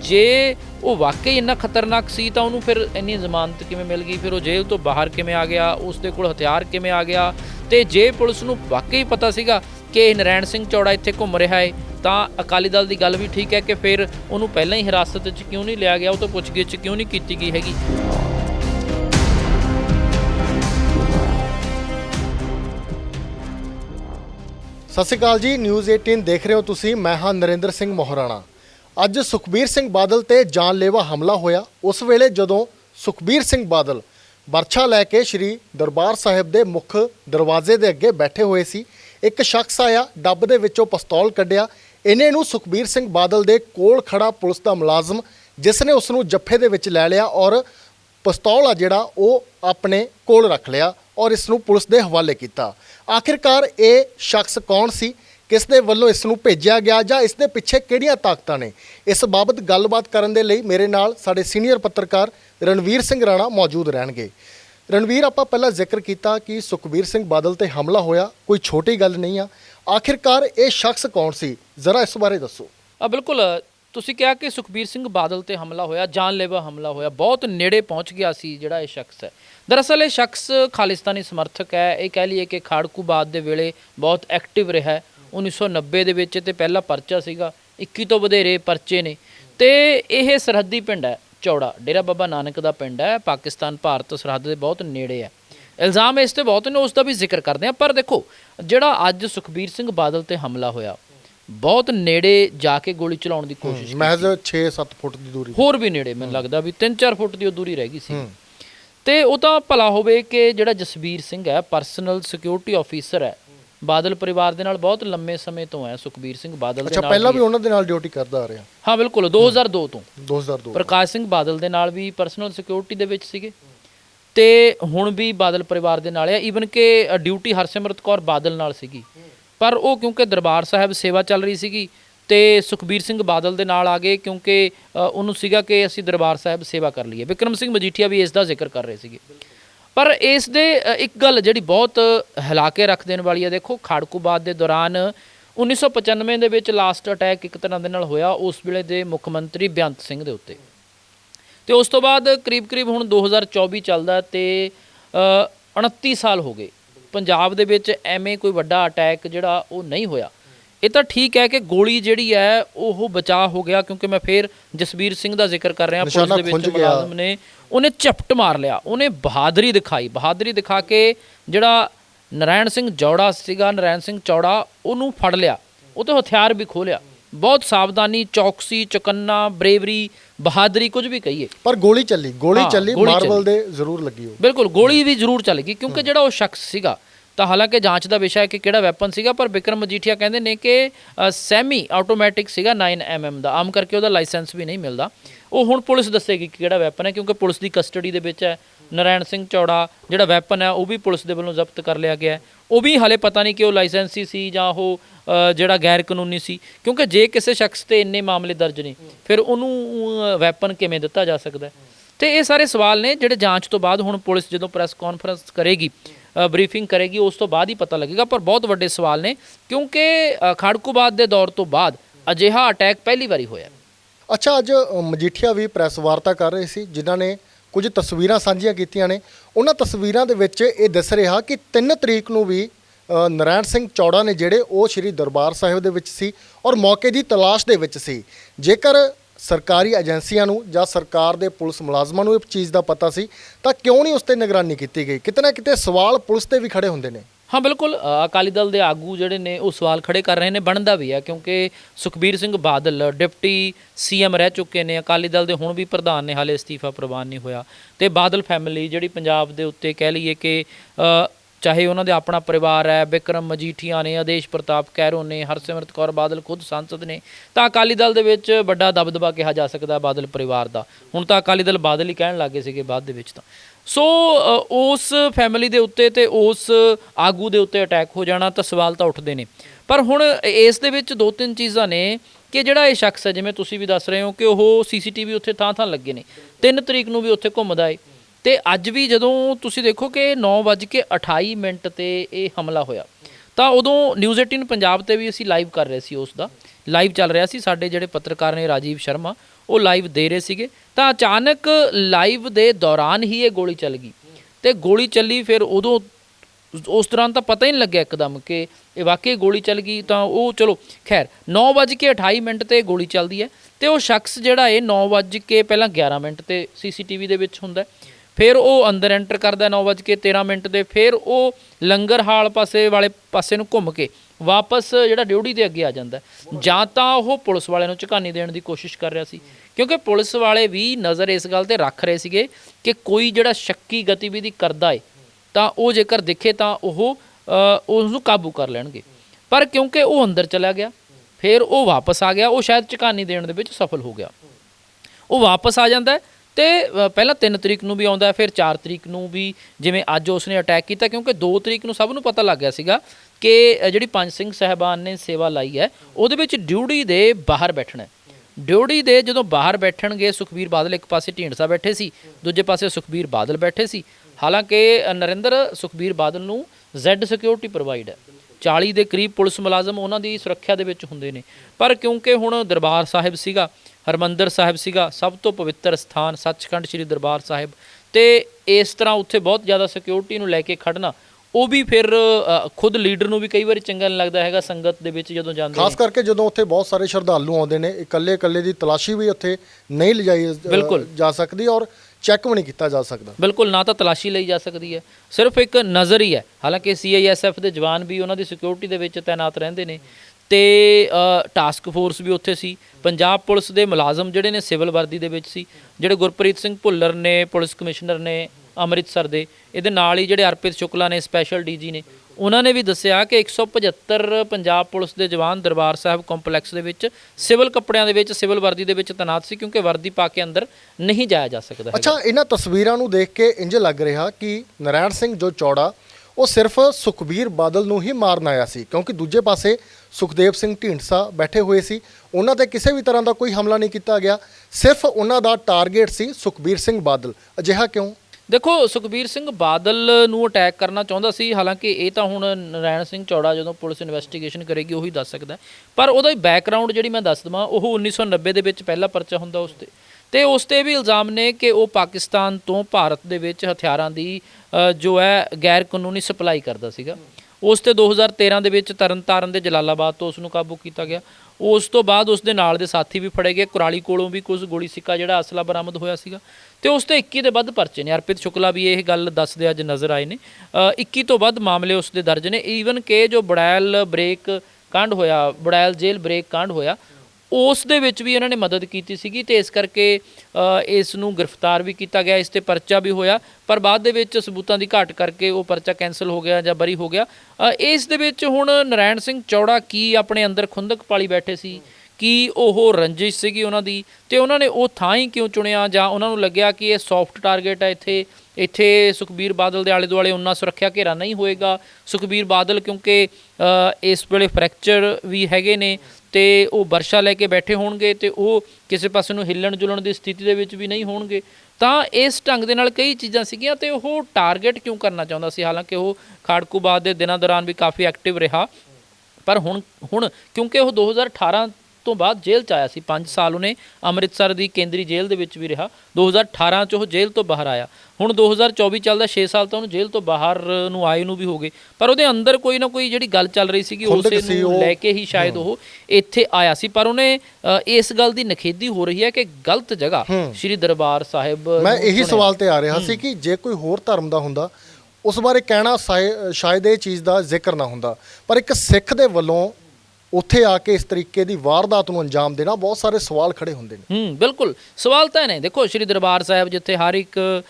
ਜੇ ਉਹ ਵਾਕਈ ਇੰਨਾ ਖਤਰਨਾਕ ਸੀ ਤਾਂ ਉਹਨੂੰ ਫਿਰ ਇੰਨੀ ਜ਼ਮਾਨਤ ਕਿਵੇਂ ਮਿਲ ਗਈ? ਫਿਰ ਉਹ ਜੇਲ੍ਹ ਤੋਂ ਬਾਹਰ ਕਿਵੇਂ ਆ ਗਿਆ? ਉਸ ਦੇ ਕੋਲ ਹਥਿਆਰ ਕਿਵੇਂ ਆ ਗਿਆ? ਤੇ ਜੇ ਪੁਲਿਸ ਨੂੰ ਵਾਕਈ ਪਤਾ ਸੀਗਾ ਕਿ ਇਹ ਨਰੈਣ ਸਿੰਘ ਚੌੜਾ ਇੱਥੇ ਘੁੰਮ ਰਿਹਾ ਹੈ, ਤਾਂ ਅਕਾਲੀ ਦਲ ਦੀ ਗੱਲ ਵੀ ਠੀਕ ਹੈ ਕਿ ਫਿਰ ਉਹਨੂੰ ਪਹਿਲਾਂ ਹੀ ਹਿਰਾਸਤ 'ਚ ਕਿਉਂ ਨਹੀਂ ਲਿਆ ਗਿਆ? ਉਹ ਤੋਂ ਪੁੱਛਗਿੱਛ ਕਿਉਂ ਨਹੀਂ ਕੀਤੀ ਗਈ ਹੈਗੀ? ਸਤਿ ਸ਼੍ਰੀ ਅਕਾਲ ਜੀ। ਨਿਊਜ਼ 18 ਦੇਖ ਰਹੇ ਹੋ ਤੁਸੀਂ। ਮੈਂ ਹਾਂ ਨਰਿੰਦਰ ਸਿੰਘ ਮੋਹਰਾਣਾ। ਅੱਜ ਸੁਖਬੀਰ ਸਿੰਘ ਬਾਦਲ ਤੇ ਜਾਨਲੇਵਾ ਹਮਲਾ ਹੋਇਆ। ਉਸ ਵੇਲੇ ਜਦੋਂ ਸੁਖਬੀਰ ਸਿੰਘ ਬਾਦਲ ਬਰਛਾ ਲੈ ਕੇ ਸ੍ਰੀ ਦਰਬਾਰ ਸਾਹਿਬ ਦੇ ਮੁੱਖ ਦਰਵਾਜ਼ੇ ਦੇ ਅੱਗੇ ਬੈਠੇ ਹੋਏ ਸੀ, ਇੱਕ ਸ਼ਖਸ ਆਇਆ, ਡੱਬ ਦੇ ਵਿੱਚੋਂ ਪਿਸਤੌਲ ਕੱਢਿਆ। ਇਹਨੇ ਨੂੰ ਸੁਖਬੀਰ ਸਿੰਘ ਬਾਦਲ ਦੇ ਕੋਲ ਖੜਾ ਪੁਲਿਸ ਦਾ ਮੁਲਾਜ਼ਮ, ਜਿਸ ਨੇ ਉਸ ਨੂੰ ਜੱਫੇ ਦੇ ਵਿੱਚ ਲੈ ਲਿਆ ਔਰ ਪਿਸਤੌਲ ਆ ਜਿਹੜਾ, ਉਹ ਆਪਣੇ ਕੋਲ ਰੱਖ ਲਿਆ ਔਰ ਇਸ ਨੂੰ ਪੁਲਿਸ ਦੇ ਹਵਾਲੇ ਕੀਤਾ। ਆਖਿਰਕਾਰ ਇਹ ਸ਼ਖਸ ਕੌਣ ਸੀ? ਕਿਸ ਦੇ ਵੱਲੋਂ ਇਸ ਨੂੰ ਭੇਜਿਆ ਗਿਆ ਜਾਂ ਇਸ ਦੇ ਪਿੱਛੇ ਕਿਹੜੀਆਂ ਤਾਕਤਾਂ ਨੇ? ਇਸ ਬਾਬਤ ਗੱਲਬਾਤ ਕਰਨ ਦੇ ਲਈ ਮੇਰੇ ਨਾਲ ਸਾਡੇ ਸੀਨੀਅਰ ਪੱਤਰਕਾਰ ਰਣਵੀਰ ਸਿੰਘ ਰਾਣਾ ਮੌਜੂਦ ਰਹਿਣਗੇ। ਰਣਵੀਰ, ਆਪਾਂ ਪਹਿਲਾਂ ਜ਼ਿਕਰ ਕੀਤਾ ਕਿ ਸੁਖਬੀਰ ਸਿੰਘ ਬਾਦਲ ਤੇ ਹਮਲਾ ਹੋਇਆ, ਕੋਈ ਛੋਟੀ ਗੱਲ ਨਹੀਂ ਆ। ਆਖਿਰਕਾਰ ਇਹ ਸ਼ਖਸ ਕੌਣ ਸੀ? ਜ਼ਰਾ ਇਸ ਬਾਰੇ ਦੱਸੋ। ਆ ਬਿਲਕੁਲ, ਤੁਸੀਂ ਕਿਹਾ ਕਿ ਸੁਖਬੀਰ ਸਿੰਘ ਬਾਦਲ ਤੇ ਹਮਲਾ ਹੋਇਆ, ਜਾਨਲੇਵਾ ਹਮਲਾ ਹੋਇਆ, ਬਹੁਤ ਨੇੜੇ ਪਹੁੰਚ ਗਿਆ ਸੀ ਜਿਹੜਾ ਇਹ ਸ਼ਖਸ ਹੈ। ਦਰਅਸਲ ਇਹ ਸ਼ਖਸ ਖਾਲਿਸਤਾਨੀ ਸਮਰਥਕ ਹੈ। ਇਹ ਕਹਿ ਲਈਏ ਕਿ ਖਾੜਕੂਬਾਦ ਦੇ ਵੇਲੇ ਬਹੁਤ ਐਕਟਿਵ ਰਿਹਾ 1990 ਦੇ ਵਿੱਚ ਤੇ ਪਹਿਲਾ ਪਰਚਾ ਸੀਗਾ। 21 ਤੋਂ ਵਧੇਰੇ ਪਰਚੇ ਨੇ। ਤੇ ਇਹ ਸਰਹੱਦੀ ਪਿੰਡ ਹੈ ਚੌੜਾ। ਡੇਰਾ ਬਾਬਾ ਨਾਨਕ ਦਾ ਪਿੰਡ ਹੈ। ਪਾਕਿਸਤਾਨ ਭਾਰਤ ਸਰਹੱਦ ਦੇ ਬਹੁਤ ਨੇੜੇ ਹੈ। ਇਲਜ਼ਾਮ ਇਸ ਤੇ ਬਹੁਤ ਨੇ ਉਸ ਦਾ ਵੀ ਜ਼ਿਕਰ ਕਰਦੇ ਆ ਪਰ ਦੇਖੋ ਜਿਹੜਾ ਅੱਜ ਸੁਖਬੀਰ ਸਿੰਘ ਬਾਦਲ ਤੇ ਹਮਲਾ ਹੋਇਆ ਬਹੁਤ ਨੇੜੇ ਜਾ ਕੇ ਗੋਲੀ ਚਲਾਉਣ ਦੀ ਕੋਸ਼ਿਸ਼ ਮਹਿਜ਼ 6-7 ਫੁੱਟ ਦੀ ਦੂਰੀ। ਹੋਰ ਵੀ ਨੇੜੇ ਮੈਨੂੰ ਲੱਗਦਾ ਵੀ 3-4 ਫੁੱਟ ਦੀ ਉਹ ਦੂਰੀ ਰਹਿ ਗਈ ਸੀ। ਤੇ ਉਹ ਤਾਂ ਭਲਾ ਹੋਵੇ ਕਿ ਜਿਹੜਾ ਜਸਵੀਰ ਸਿੰਘ ਹੈ ਪਰਸਨਲ ਸਿਕਿਉਰਿਟੀ ਆਫੀਸਰ ਹੈ ਬਾਦਲ ਪਰਿਵਾਰ ਦੇ ਨਾਲ ਬਹੁਤ ਲੰਮੇ ਸਮੇਂ ਤੋਂ ਹੈ ਸੁਖਬੀਰ ਸਿੰਘ ਬਾਦਲ ਦੇ ਅੱਛਾ ਨਾਲ ਪਹਿਲਾਂ ਵੀ ਉਹਨਾਂ ਦੇ ਨਾਲ ਡਿਊਟੀ ਕਰਦਾ ਆ ਰਿਹਾ? ਹਾਂ ਬਿਲਕੁਲ 2002 ਤੋਂ। 2002 ਪ੍ਰਕਾਸ਼ ਸਿੰਘ ਬਾਦਲ ਦੇ ਨਾਲ ਵੀ ਪਰਸਨਲ ਸਿਕਿਉਰਿਟੀ ਦੇ ਵਿੱਚ ਸੀਗੇ। ਤੇ ਹੁਣ ਵੀ ਬਾਦਲ ਪਰਿਵਾਰ ਦੇ ਨਾਲ ਹੈ ਈਵਨ ਕਿ ਡਿਊਟੀ ਹਰਸਿਮਰਤ ਕੌਰ ਬਾਦਲ ਨਾਲ ਸੀਗੀ। ਪਰ ਉਹ ਕਿਉਂਕਿ ਦਰਬਾਰ ਸਾਹਿਬ ਸੇਵਾ ਚੱਲ ਰਹੀ ਸੀਗੀ ਤੇ ਸੁਖਬੀਰ ਸਿੰਘ ਬਾਦਲ ਦੇ ਨਾਲ ਆ ਗਏ ਕਿਉਂਕਿ ਉਹਨੂੰ ਸੀਗਾ ਕਿ ਅਸੀਂ ਦਰਬਾਰ ਸਾਹਿਬ ਸੇਵਾ ਕਰ ਲਈਏ। ਵਿਕਰਮ ਸਿੰਘ ਮਜੀਠੀਆ ਵੀ ਇਸ ਦਾ ਜ਼ਿਕਰ ਕਰ ਰਹੇ ਸੀਗੇ। ਪਰ ਇਸ ਦੇ ਇੱਕ ਗੱਲ ਜਿਹੜੀ ਬਹੁਤ ਹਿਲਾ ਕੇ ਰੱਖ ਦੇਣ ਵਾਲੀ ਹੈ ਦੇਖੋ ਖਾੜਕੂਬਾਦ ਦੇ ਦੌਰਾਨ 1995 ਦੇ ਵਿੱਚ ਲਾਸਟ ਅਟੈਕ ਇੱਕ ਤਰ੍ਹਾਂ ਦੇ ਨਾਲ ਹੋਇਆ ਉਸ ਵੇਲੇ ਦੇ ਮੁੱਖ ਮੰਤਰੀ ਬੇਅੰਤ ਸਿੰਘ ਦੇ ਉੱਤੇ। ਤੇ ਉਸ ਤੋਂ ਬਾਅਦ ਕਰੀਬ-ਕਰੀਬ ਹੁਣ 2024 ਚੱਲਦਾ ਤੇ ਅ, 29 ਸਾਲ ਹੋ ਗਏ। ਪੰਜਾਬ ਦੇ ਵਿੱਚ ਐਵੇਂ ਕੋਈ ਵੱਡਾ ਅਟੈਕ ਜਿਹੜਾ ਉਹ ਨਹੀਂ ਹੋਇਆ। ਇਹ ਤਾਂ ਠੀਕ ਹੈ ਕਿ ਗੋਲੀ ਜਿਹੜੀ ਹੈ ਉਹ ਬਚਾਅ ਹੋ ਗਿਆ ਕਿਉਂਕਿ ਮੈਂ ਫੇਰ ਜਸਵੀਰ ਸਿੰਘ ਦਾ ਜ਼ਿਕਰ ਕਰ ਰਿਹਾ। ਪੁਲਿਸ ਦੇ ਵਿੱਚ। ਮੁਲਾਜ਼ਮ ਨੇ ਉਹਨੇ ਝਪਟ ਮਾਰ ਲਿਆ ਉਹਨੇ ਬਹਾਦਰੀ ਦਿਖਾਈ ਬਹਾਦਰੀ ਦਿਖਾ ਕੇ ਜਿਹੜਾ ਨਰਾਇਣ ਸਿੰਘ ਜੌੜਾ ਸੀਗਾ ਨਰਾਇਣ ਸਿੰਘ ਚੌੜਾ ਉਹਨੂੰ ਫੜ ਲਿਆ ਉਹ ਤੋਂ ਹਥਿਆਰ ਵੀ ਖੋਲਿਆ ਬਹੁਤ ਸਾਵਧਾਨੀ ਚੌਕਸੀ ਚੁਕੰਨਾ ਬਰੇਵਰੀ ਬਹਾਦਰੀ ਕੁਝ ਵੀ ਕਹੀਏ। ਪਰ ਗੋਲੀ ਚੱਲੀ ਗੋਲੀ ਹਾਂ, ਚੱਲੀ ਮਾਰਬਲ ਦੇ ਜ਼ਰੂਰ ਲੱਗੀ ਉਹ। ਬਿਲਕੁਲ ਗੋਲੀ ਵੀ ਜ਼ਰੂਰ ਚੱਲ ਗਈ ਕਿਉਂਕਿ ਜਿਹੜਾ ਉਹ ਸ਼ਖਸ ਸੀਗਾ ਤਾਂ ਹਾਲਾਂਕਿ ਜਾਂਚ ਦਾ ਵਿਸ਼ਾ ਹੈ ਕਿ ਕਿਹੜਾ ਵੈਪਨ ਸੀਗਾ, ਪਰ ਵਿਕਰਮ ਮਜੀਠੀਆ ਕਹਿੰਦੇ ਨੇ ਕਿ ਸੈਮੀ ਆਟੋਮੈਟਿਕ ਸੀਗਾ 9mm ਦਾ। ਆਮ ਕਰਕੇ ਉਹਦਾ ਲਾਇਸੈਂਸ ਵੀ ਨਹੀਂ ਮਿਲਦਾ। ਉਹ ਹੁਣ ਪੁਲਿਸ ਦੱਸੇਗੀ ਕਿ ਕਿਹੜਾ ਵੈਪਨ ਹੈ, ਕਿਉਂਕਿ ਪੁਲਿਸ ਦੀ ਕਸਟਡੀ ਦੇ ਵਿੱਚ ਹੈ। ਨਰਾਇਣ ਸਿੰਘ ਚੌੜਾ ਜਿਹੜਾ ਵੈਪਨ ਹੈ, ਉਹ ਵੀ ਪੁਲਿਸ ਦੇ ਵੱਲੋਂ ਜ਼ਬਤ ਕਰ ਲਿਆ ਗਿਆ ਉਹ ਵੀ ਹਾਲੇ ਪਤਾ ਨਹੀਂ ਕਿ ਉਹ ਲਾਇਸੈਂਸੀ ਸੀ ਜਾਂ ਉਹ ਜਿਹੜਾ ਗੈਰ ਕਾਨੂੰਨੀ ਸੀ। ਕਿਉਂਕਿ ਜੇ ਕਿਸੇ ਸ਼ਖਸ ਤੇ ਇੰਨੇ ਮਾਮਲੇ ਦਰਜ ਨੇ, ਫਿਰ ਉਹਨੂੰ ਵੈਪਨ ਕਿਵੇਂ ਦਿੱਤਾ ਜਾ ਸਕਦਾ ਹੈ? ਤੇ ਇਹ ਸਾਰੇ ਸਵਾਲ ਨੇ, ਜਿਹੜੇ ਜਾਂਚ ਤੋਂ ਬਾਅਦ ਹੁਣ ਪੁਲਿਸ ਜਦੋਂ ਪ੍ਰੈਸ ਕਾਨਫਰੰਸ ਕਰੇਗੀ ਬਰੀਫਿੰਗ ਕਰੇਗੀ ਉਸ ਤੋਂ ਬਾਅਦ ਹੀ ਪਤਾ ਲੱਗੇਗਾ ਪਰ ਬਹੁਤ ਵੱਡੇ ਸਵਾਲ ਨੇ ਕਿਉਂਕਿ ਅ, ਖਾੜਕੂਬਾਦ ਦੇ ਦੌਰ ਤੋਂ ਬਾਅਦ ਅਜਿਹਾ ਅਟੈਕ ਪਹਿਲੀ ਵਾਰੀ ਹੋਇਆ ਅੱਛਾ ਅੱਜ ਮਜੀਠੀਆ ਵੀ ਪ੍ਰੈਸ ਵਾਰਤਾ ਕਰ ਰਹੇ ਸੀ ਜਿਨ੍ਹਾਂ ਨੇ ਕੁਝ ਤਸਵੀਰਾਂ ਸਾਂਝੀਆਂ ਕੀਤੀਆਂ ਨੇ। ਉਹਨਾਂ ਤਸਵੀਰਾਂ ਦੇ ਵਿੱਚ ਇਹ ਦੱਸ ਰਿਹਾ ਕਿ 3 ਤਰੀਕ ਨੂੰ ਵੀ ਨਰਾਇਣ ਸਿੰਘ ਚੌੜਾ ਨੇ ਜਿਹੜੇ ਉਹ ਸ਼੍ਰੀ ਦਰਬਾਰ ਸਾਹਿਬ ਦੇ ਵਿੱਚ ਸੀ ਔਰ ਮੌਕੇ ਦੀ ਤਲਾਸ਼ ਦੇ ਵਿੱਚ ਸੀ। ਜੇਕਰ ਸਰਕਾਰੀ ਏਜੰਸੀਆਂ ਨੂੰ ਜਾਂ ਸਰਕਾਰ ਦੇ ਪੁਲਿਸ ਮੁਲਾਜ਼ਮਾਂ ਨੂੰ ਇਹ ਚੀਜ਼ ਦਾ ਪਤਾ ਸੀ, ਤਾਂ ਕਿਉਂ ਨਹੀਂ ਉਸ ਤੇ ਨਿਗਰਾਨੀ ਕੀਤੀ ਗਈ? ਕਿਤੇ ਨਾ ਕਿਤੇ ਸਵਾਲ ਪੁਲਿਸ ਤੇ ਵੀ ਖੜੇ ਹੁੰਦੇ ਨੇ। ਹਾਂ, ਬਿਲਕੁਲ ਅਕਾਲੀ ਦਲ ਦੇ ਆਗੂ ਜਿਹੜੇ ਨੇ ਉਹ ਸਵਾਲ ਖੜੇ ਕਰ ਰਹੇ ਨੇ, ਬਣਦਾ ਵੀ ਹੈ ਕਿਉਂਕਿ ਸੁਖਬੀਰ ਸਿੰਘ ਬਾਦਲ, ਡਿਪਟੀ ਸੀਐਮ ਰਹਿ ਚੁੱਕੇ ਨੇ, ਅਕਾਲੀ ਦਲ ਦੇ ਹੁਣ ਵੀ ਪ੍ਰਧਾਨ ਨੇ, ਹਾਲੇ ਅਸਤੀਫਾ ਪ੍ਰਵਾਨ ਨਹੀਂ ਹੋਇਆ। ਤੇ ਬਾਦਲ ਫੈਮਿਲੀ ਜਿਹੜੀ ਪੰਜਾਬ ਦੇ ਉੱਤੇ ਕਹਿ ਲਈਏ ਕਿ ਚਾਹੇ ਉਹਨਾਂ ਦੇ ਆਪਣਾ ਪਰਿਵਾਰ ਹੈ, ਬਿਕਰਮ, ਮਜੀਠੀਆ ਨੇ, ਆਦੇਸ਼ ਪ੍ਰਤਾਪ, ਕੈਰੋ ਨੇ, ਹਰਸਿਮਰਤ ਕੌਰ ਬਾਦਲ ਖੁਦ ਸੰਸਦ ਨੇ, ਤਾਂ ਅਕਾਲੀ ਦਲ ਦੇ ਵਿੱਚ ਵੱਡਾ ਦਬਦਬਾ ਕਿਹਾ ਜਾ ਸਕਦਾ ਬਾਦਲ ਪਰਿਵਾਰ ਦਾ। ਹੁਣ ਤਾਂ ਅਕਾਲੀ ਦਲ ਬਾਦਲ ਹੀ ਕਹਿਣ ਲੱਗੇ ਸੀਗੇ ਬਾਅਦ ਦੇ ਵਿੱਚ ਤਾਂ। ਸੋ ਉਸ ਫੈਮਿਲੀ ਦੇ ਉੱਤੇ ਤੇ ਉਸ ਆਗੂ ਦੇ ਉੱਤੇ ਅਟੈਕ ਹੋ ਜਾਣਾ ਤਾਂ ਸਵਾਲ ਤਾਂ ਉੱਠਦੇ ਨੇ। ਪਰ ਹੁਣ ਇਸ ਦੇ ਵਿੱਚ ਦੋ ਤਿੰਨ ਚੀਜ਼ਾਂ ਨੇ ਕਿ ਜਿਹੜਾ ਇਹ ਸ਼ਖਸ ਹੈ, ਜਿਵੇਂ ਤੁਸੀਂ ਵੀ ਦੱਸ ਰਹੇ ਹੋ ਕਿ ਉਹ ਸੀਸੀਟੀਵੀ ਉੱਥੇ ਥਾਂ ਥਾਂ ਲੱਗੇ ਨੇ। 3 ਤਰੀਕ ਨੂੰ ਵੀ ਉੱਥੇ ਘੁੰਮਦਾ ਏ। ਤੇ ਅੱਜ ਵੀ ਜਦੋਂ ਤੁਸੀਂ ਦੇਖੋ ਕਿ 9:28 ਮਿੰਟ ਤੇ ਇਹ ਹਮਲਾ ਹੋਇਆ, ਤਾਂ ਉਦੋਂ ਨਿਊਜ਼ 18 ਪੰਜਾਬ ਤੇ ਵੀ ਅਸੀਂ ਲਾਈਵ ਕਰ ਰਹੇ ਸੀ ਉਸ ਦਾ ਲਾਈਵ ਚੱਲ ਰਿਹਾ ਸੀ, ਸਾਡੇ ਜਿਹੜੇ ਪੱਤਰਕਾਰ ਨੇ ਰਾਜੀਵ ਸ਼ਰਮਾ, ਉਹ ਲਾਈਵ ਦੇ ਰਹੇ ਸੀਗੇ। ਤਾਂ ਅਚਾਨਕ ਲਾਈਵ ਦੇ ਦੌਰਾਨ ਹੀ ਇਹ ਗੋਲੀ ਚੱਲ ਗਈ। ਤੇ ਗੋਲੀ ਚੱਲੀ ਫਿਰ ਉਦੋਂ ਉਸ ਦੌਰਾਨ ਤਾਂ ਪਤਾ ਹੀ ਨਹੀਂ ਲੱਗਿਆ ਇੱਕਦਮ ਕਿ ਇਹ ਵਾਕਈ ਗੋਲੀ ਚੱਲ ਗਈ, ਤਾਂ ਉਹ ਚਲੋ, ਖੈਰ 9:28 ਮਿੰਟ ਤੇ ਗੋਲੀ ਚੱਲਦੀ ਹੈ। ਤੇ ਉਹ ਸ਼ਖਸ ਜਿਹੜਾ ਇਹ 9 ਕੇ ਪਹਿਲਾਂ 11 ਮਿੰਟ ਤੇ ਸੀਸੀਟੀਵੀ ਦੇ ਵਿੱਚ ਹੁੰਦਾ ਹੈ। ਫਿਰ ਉਹ ਅੰਦਰ ਐਂਟਰ ਕਰਦਾ 9:13 ਮਿੰਟ ਦੇ ਫਿਰ ਉਹ ਲੰਗਰ ਹਾਲ ਪਾਸੇ ਵਾਲੇ ਪਾਸੇ ਨੂੰ ਘੁੰਮ ਕੇ ਵਾਪਸ ਜਿਹੜਾ ਡਿਊਟੀ ਦੇ ਅੱਗੇ ਆ ਜਾਂਦਾ ਜਾਂ ਤਾਂ ਉਹ ਪੁਲਿਸ ਵਾਲਿਆਂ ਨੂੰ ਝਕਾਨੀ ਦੇਣ ਦੀ ਕੋਸ਼ਿਸ਼ ਕਰ ਰਿਹਾ ਸੀ। ਕਿਉਂਕਿ ਪੁਲਿਸ ਵਾਲੇ ਵੀ ਨਜ਼ਰ ਇਸ ਗੱਲ ਤੇ ਰੱਖ ਰਹੇ ਸੀਗੇ ਕਿ ਕੋਈ ਜਿਹੜਾ ਸ਼ੱਕੀ ਗਤੀਵਿਧੀ ਕਰਦਾ ਏ ਤਾਂ ਉਹ ਜੇਕਰ ਦਿਖੇ ਤਾਂ ਉਹ ਅ, ਉਸ ਨੂੰ ਕਾਬੂ ਕਰ ਲੈਣਗੇ। ਪਰ ਕਿਉਂਕਿ ਉਹ ਅੰਦਰ ਚਲਾ ਗਿਆ ਫਿਰ ਉਹ ਵਾਪਸ ਆ ਗਿਆ ਉਹ ਸ਼ਾਇਦ ਝਕਾਨੀ ਦੇਣ ਦੇ ਵਿੱਚ ਸਫਲ ਹੋ ਗਿਆ। ਉਹ ਵਾਪਸ ਆ ਜਾਂਦਾ ਤੇ ਪਹਿਲਾਂ 3 ਤਰੀਕ ਨੂੰ ਵੀ ਆਉਂਦਾ, ਫਿਰ 4 ਤਰੀਕ ਨੂੰ ਵੀ ਜਿਵੇਂ ਅੱਜ ਉਸਨੇ ਅਟੈਕ ਕੀਤਾ, ਕਿਉਂਕਿ 2 ਤਰੀਕ ਨੂੰ ਸਭ ਨੂੰ ਪਤਾ ਲੱਗ ਗਿਆ ਸੀਗਾ ਕਿ ਜਿਹੜੀ ਪੰਜ ਸਿੰਘ ਸਹਿਬਾਨ ਨੇ ਸੇਵਾ ਲਾਈ ਹੈ, ਉਹਦੇ ਵਿੱਚ ਡਿਊਟੀ ਦੇ ਬਾਹਰ ਬੈਠਣਾ ਡਿਊਟੀ ਦੇ ਜਦੋਂ ਬਾਹਰ ਬੈਠਣਗੇ, ਸੁਖਬੀਰ ਬਾਦਲ ਇੱਕ ਪਾਸੇ ਢੀਂਡਸਾ ਬੈਠੇ ਸੀ, ਦੂਜੇ ਪਾਸੇ ਸੁਖਬੀਰ ਬਾਦਲ ਬੈਠੇ ਸੀ। ਹਾਲਾਂਕਿ ਨਰਿੰਦਰ ਸੁਖਬੀਰ ਬਾਦਲ ਨੂੰ ਜ਼ੈਡ ਸਿਕਿਉਰਿਟੀ ਪ੍ਰੋਵਾਈਡ ਹੈ। 40 ਦੇ ਕਰੀਬ ਪੁਲਿਸ ਮੁਲਾਜ਼ਮ ਉਹਨਾਂ ਦੀ ਸੁਰੱਖਿਆ ਦੇ ਵਿੱਚ ਹੁੰਦੇ ਨੇ। ਪਰ ਕਿਉਂਕਿ ਹੁਣ ਦਰਬਾਰ ਸਾਹਿਬ ਸੀਗਾ ਹਰਮੰਦਰ ਸਾਹਿਬ ਸੀਗਾ ਸਭ ਤੋਂ ਪਵਿੱਤਰ ਸਥਾਨ ਸੱਚਖੰਡ ਸ੍ਰੀ ਦਰਬਾਰ ਸਾਹਿਬ। ਤੇ ਇਸ ਤਰ੍ਹਾਂ ਉੱਥੇ ਬਹੁਤ ਜ਼ਿਆਦਾ ਸਿਕਿਉਰਿਟੀ ਨੂੰ ਲੈ ਕੇ ਖੜਨਾ ਉਹ ਵੀ ਫਿਰ ਖੁਦ ਲੀਡਰ ਨੂੰ ਵੀ ਕਈ ਵਾਰੀ ਚੰਗਾ ਨਹੀਂ ਲੱਗਦਾ ਹੈਗਾ ਸੰਗਤ ਦੇ ਵਿੱਚ ਜਦੋਂ ਜਾਂਦੇ ਖਾਸ ਕਰਕੇ ਜਦੋਂ ਉੱਥੇ ਬਹੁਤ ਸਾਰੇ ਸ਼ਰਧਾਲੂ ਆਉਂਦੇ ਨੇ ਇਕੱਲੇ ਇਕੱਲੇ ਦੀ ਤਲਾਸ਼ੀ ਵੀ ਉੱਥੇ ਨਹੀਂ ਲਿਜਾਈ। ਜਾ ਸਕਦੀ ਔਰ ਚੈੱਕ ਵੀ ਨਹੀਂ ਕੀਤਾ ਜਾ ਸਕਦਾ। ਬਿਲਕੁਲ ਨਾ ਤਾਂ ਤਲਾਸ਼ੀ ਲਈ ਜਾ ਸਕਦੀ ਹੈ। ਸਿਰਫ ਇੱਕ ਨਜ਼ਰ ਹੀ ਹੈ। ਹਾਲਾਂਕਿ ਸੀਆਈਐਸਐਫ ਦੇ ਜਵਾਨ ਵੀ ਉਹਨਾਂ ਦੀ ਸਿਕਿਉਰਿਟੀ ਦੇ ਵਿੱਚ ਤਾਇਨਾਤ ਰਹਿੰਦੇ ਨੇ। ਤੇ ਟਾਸਕ ਫੋਰਸ ਵੀ ਉੱਥੇ ਸੀ। ਪੰਜਾਬ ਪੁਲਿਸ ਦੇ ਮੁਲਾਜ਼ਮ ਜਿਹੜੇ ਨੇ ਸਿਵਲ ਵਰਦੀ ਦੇ ਵਿੱਚ ਸੀ, ਜਿਹੜੇ ਗੁਰਪ੍ਰੀਤ ਸਿੰਘ ਭੁੱਲਰ ਨੇ, ਪੁਲਿਸ ਕਮਿਸ਼ਨਰ ਨੇ, ਅੰਮ੍ਰਿਤਸਰ ਦੇ, ਇਹਦੇ ਨਾਲ ਹੀ ਜਿਹੜੇ ਅਰਪਿਤ ਸ਼ੁਕਲਾ ਨੇ ਸਪੈਸ਼ਲ ਡੀਜੀ ਨੇ, ਉਹਨਾਂ ਨੇ ਵੀ ਦੱਸਿਆ ਕਿ 175 ਪੰਜਾਬ ਪੁਲਿਸ ਦੇ ਜਵਾਨ ਦਰਬਾਰ ਸਾਹਿਬ ਕੰਪਲੈਕਸ ਦੇ ਵਿੱਚ ਸਿਵਲ ਕੱਪੜਿਆਂ ਦੇ ਵਿੱਚ, ਸਿਵਲ ਵਰਦੀ ਦੇ ਵਿੱਚ ਤਾਇਨਾਤ ਸੀ, ਕਿਉਂਕਿ ਵਰਦੀ ਪਾ ਕੇ ਅੰਦਰ ਨਹੀਂ ਜਾਇਆ ਜਾ ਸਕਦਾ ਅੱਛਾ, ਇਹਨਾਂ ਤਸਵੀਰਾਂ ਨੂੰ ਦੇਖ ਕੇ ਇੰਜ ਲੱਗ ਰਿਹਾ ਕਿ ਨਰਾਇਣ ਸਿੰਘ ਜੋ ਚੌੜਾ, ਉਹ ਸਿਰਫ ਸੁਖਬੀਰ ਬਾਦਲ ਨੂੰ ਹੀ ਮਾਰਨ ਆਇਆ ਸੀ, ਕਿਉਂਕਿ ਦੂਜੇ ਪਾਸੇ ਸੁਖਦੇਵ ਸਿੰਘ ਢੀਂਡਸਾ ਬੈਠੇ ਹੋਏ ਸੀ। ਉਹਨਾਂ ਤੇ ਕਿਸੇ ਵੀ ਤਰ੍ਹਾਂ ਦਾ ਕੋਈ ਹਮਲਾ ਨਹੀਂ ਕੀਤਾ ਗਿਆ। ਸਿਰਫ ਉਹਨਾਂ ਦਾ ਟਾਰਗੇਟ ਸੀ ਸੁਖਬੀਰ ਸਿੰਘ ਬਾਦਲ। ਅਜਿਹਾ ਕਿਉਂ? ਦੇਖੋ, ਸੁਖਬੀਰ ਸਿੰਘ ਬਾਦਲ ਨੂੰ ਅਟੈਕ ਕਰਨਾ ਚਾਹੁੰਦਾ ਸੀ। ਹਾਲਾਂਕਿ ਇਹ ਤਾਂ ਹੁਣ ਨਰਾਇਣ ਸਿੰਘ ਚੌੜਾ ਜਦੋਂ ਪੁਲਿਸ ਇਨਵੈਸਟੀਗੇਸ਼ਨ ਕਰੇਗੀ, ਉਹੀ ਦੱਸ ਸਕਦਾ ਪਰ ਉਹਦਾ ਬੈਕਗ੍ਰਾਉਂਡ ਜਿਹੜੀ ਮੈਂ ਦੱਸ ਦਵਾਂ, ਉਹ 1990 ਦੇ ਵਿੱਚ ਪਹਿਲਾ ਪਰਚਾ ਹੁੰਦਾ ਉਸ ਤੇ। ਤੇ ਉਸ ਤੇ ਵੀ ਇਲਜ਼ਾਮ ਨੇ ਕਿ ਉਹ ਪਾਕਿਸਤਾਨ ਤੋਂ ਭਾਰਤ ਦੇ ਵਿੱਚ ਹਥਿਆਰਾਂ ਦੀ ਜੋ ਹੈ ਗੈਰ ਕਾਨੂੰਨੀ ਸਪਲਾਈ ਕਰਦਾ ਸੀਗਾ। ਉਸ ਤੇ 2013 ਦੇ ਵਿੱਚ ਤਰਨਤਾਰਨ ਦੇ ਜਲਾਲਾਬਾਦ ਤੋਂ ਉਸ ਨੂੰ ਕਾਬੂ ਕੀਤਾ ਗਿਆ। ਉਸ ਤੋਂ ਬਾਅਦ ਉਸ ਦੇ ਨਾਲ ਦੇ ਸਾਥੀ ਵੀ ਫੜੇ ਗਏ। ਕੁਰਾਲੀ ਕੋਲੋਂ ਵੀ ਕੁਝ ਗੋਲੀ ਸਿੱਕਾ ਜਿਹੜਾ ਅਸਲਾ ਬਰਾਮਦ ਹੋਇਆ ਸੀਗਾ। ਤੇ ਉਸ ਤੇ 21 ਦੇ ਵੱਧ ਪਰਚੇ ਨੇ। ਅਰਪਿਤ ਸ਼ੁਕਲਾ ਵੀ ਇਹ ਗੱਲ ਦੱਸਦੇ ਅੱਜ ਨਜ਼ਰ ਆਏ ਨੇ। ਅ, 21 ਤੋਂ ਵੱਧ ਮਾਮਲੇ ਉਸ ਦੇ ਦਰਜ ਨੇ। ਈਵਨ ਕਿ ਜੋ ਬੜੈਲ ਬ੍ਰੇਕ ਕਾਂਡ ਹੋਇਆ ਬੜੈਲ ਜੇਲ੍ਹ ਬ੍ਰੇਕ ਕਾਂਡ ਹੋਇਆ ਉਸ ਦੇ ਵਿੱਚ ਵੀ ਇਹਨਾਂ ਨੇ ਮਦਦ ਕੀਤੀ ਸੀਗੀ ਤੇ ਇਸ ਕਰਕੇ ਇਸ ਨੂੰ ਗ੍ਰਿਫਤਾਰ ਵੀ ਕੀਤਾ ਗਿਆ, ਇਸ ਤੇ ਪਰਚਾ ਵੀ ਹੋਇਆ, ਪਰ ਬਾਅਦ ਦੇ ਵਿੱਚ ਸਬੂਤਾਂ ਦੀ ਘਾਟ ਕਰਕੇ ਉਹ ਪਰਚਾ ਕੈਨਸਲ ਹੋ ਗਿਆ ਜਾਂ ਬਰੀ ਹੋ ਗਿਆ। ਇਸ ਦੇ ਵਿੱਚ ਹੁਣ ਨਰਾਇਣ ਸਿੰਘ ਚੌੜਾ ਕੀ ਆਪਣੇ ਅੰਦਰ ਖੁੰਦਕ ਪਾਲੀ ਬੈਠੇ ਸੀ? ਕੀ ਉਹ ਰੰਜਿਸ਼ ਸੀਗੀ ਉਹਨਾਂ ਦੀ? ਤੇ ਉਹਨਾਂ ਨੇ ਉਹ ਥਾਂ ਹੀ ਕਿਉਂ ਚੁਣਿਆ? ਜਾਂ ਉਹਨਾਂ ਨੂੰ ਲੱਗਿਆ ਕਿ ਇਹ ਸੌਫਟ ਟਾਰਗੇਟ ਹੈ ਇੱਥੇ? ਇੱਥੇ ਸੁਖਬੀਰ ਬਾਦਲ ਦੇ ਆਲੇ ਦੁਆਲੇ ਉਨਾ ਸੁਰੱਖਿਆ ਘੇਰਾ ਨਹੀਂ ਹੋਏਗਾ? ਸੁਖਬੀਰ ਬਾਦਲ ਕਿਉਂਕਿ ਇਸ ਵੇਲੇ ਫ੍ਰੈਕਚਰ ਵੀ ਹੈਗੇ ਨੇ ਤੇ ਉਹ ਵਰਸ਼ਾ ਲੈ ਕੇ ਬੈਠੇ ਹੋਣਗੇ ਤੇ ਉਹ ਕਿਸੇ ਪਾਸੇ ਨੂੰ ਹਿੱਲਣ ਜੁਲਣ ਦੀ ਸਥਿਤੀ ਦੇ ਵਿੱਚ ਵੀ ਨਹੀਂ ਹੋਣਗੇ। ਤਾਂ ਇਸ ਢੰਗ ਦੇ ਨਾਲ ਕਈ ਚੀਜ਼ਾਂ ਸੀਗੀਆਂ ਤੇ ਉਹ ਟਾਰਗੇਟ ਕਿਉਂ ਕਰਨਾ ਚਾਹੁੰਦਾ ਸੀ? ਹਾਲਾਂਕਿ ਉਹ ਖਾੜਕੂਬਾਦ ਦੇ ਦਿਨਾਂ ਦੌਰਾਨ ਵੀ ਕਾਫੀ ਐਕਟਿਵ ਰਿਹਾ। ਪਰ ਹੁਣ ਹੁਣ ਕਿਉਂਕਿ ਉਹ 2018 ਤੋਂ ਬਾਅਦ ਜੇਲ੍ਹ ਚ ਆਇਆ ਸੀ। 5 ਸਾਲ ਉਹਨੇ ਅੰਮ੍ਰਿਤਸਰ ਦੀ ਕੇਂਦਰੀ ਜੇਲ੍ਹ ਦੇ ਵਿੱਚ ਵੀ ਰਿਹਾ। 2018 ਚ ਉਹ ਜੇਲ੍ਹ ਤੋਂ ਬਾਹਰ ਆਇਆ। ਹੁਣ 2024 ਚੱਲਦਾ 6 ਸਾਲ ਤਾਂ ਉਹਨੂੰ ਜੇਲ੍ਹ ਤੋਂ ਬਾਹਰ ਨੂੰ ਆਏ ਨੂੰ ਵੀ ਹੋ ਗਏ। ਪਰ ਉਹਦੇ ਅੰਦਰ ਕੋਈ ਨਾ ਕੋਈ ਜਿਹੜੀ ਗੱਲ ਚੱਲ ਰਹੀ ਸੀਗੀ ਉਸੇ ਨੂੰ। ਲੈ ਕੇ ਹੀ ਸ਼ਾਇਦ ਉਹ ਇੱਥੇ ਆਇਆ ਸੀ। ਪਰ ਉਹਨੇ ਇਸ ਗੱਲ ਦੀ ਨਖੇਦੀ ਹੋ ਰਹੀ ਹੈ ਕਿ ਗਲਤ ਜਗ੍ਹਾ ਸ੍ਰੀ ਦਰਬਾਰ ਸਾਹਿਬ ਮੈਂ ਇਹੀ। ਸਵਾਲ ਤੇ ਆ ਰਿਹਾ ਸੀ ਕਿ ਜੇ ਕੋਈ ਹੋਰ ਧਰਮ ਦਾ ਹੁੰਦਾ ਉਸ ਬਾਰੇ ਕਹਿਣਾ ਸਾਇ- ਸ਼ਾਇਦ ਇਹ ਚੀਜ਼ ਦਾ ਜ਼ਿਕਰ ਨਾ ਹੁੰਦਾ। ਪਰ ਇੱਕ ਸਿੱਖ ਦੇ ਵੱਲੋਂ ਉੱਥੇ ਆ ਕੇ ਇਸ ਤਰੀਕੇ ਦੀ ਵਾਰਦਾਤ ਨੂੰ ਅੰਜਾਮ ਦੇਣਾ, ਬਹੁਤ ਸਾਰੇ ਸਵਾਲ ਖੜੇ ਹੁੰਦੇ ਨੇ। ਹੂੰ, ਬਿਲਕੁਲ। ਸਵਾਲ ਤਾਂ ਇਹ ਨੇ। ਦੇਖੋ, ਸ਼੍ਰੀ ਦਰਬਾਰ ਸਾਹਿਬ ਜਿੱਥੇ ਹਰ ਇੱਕ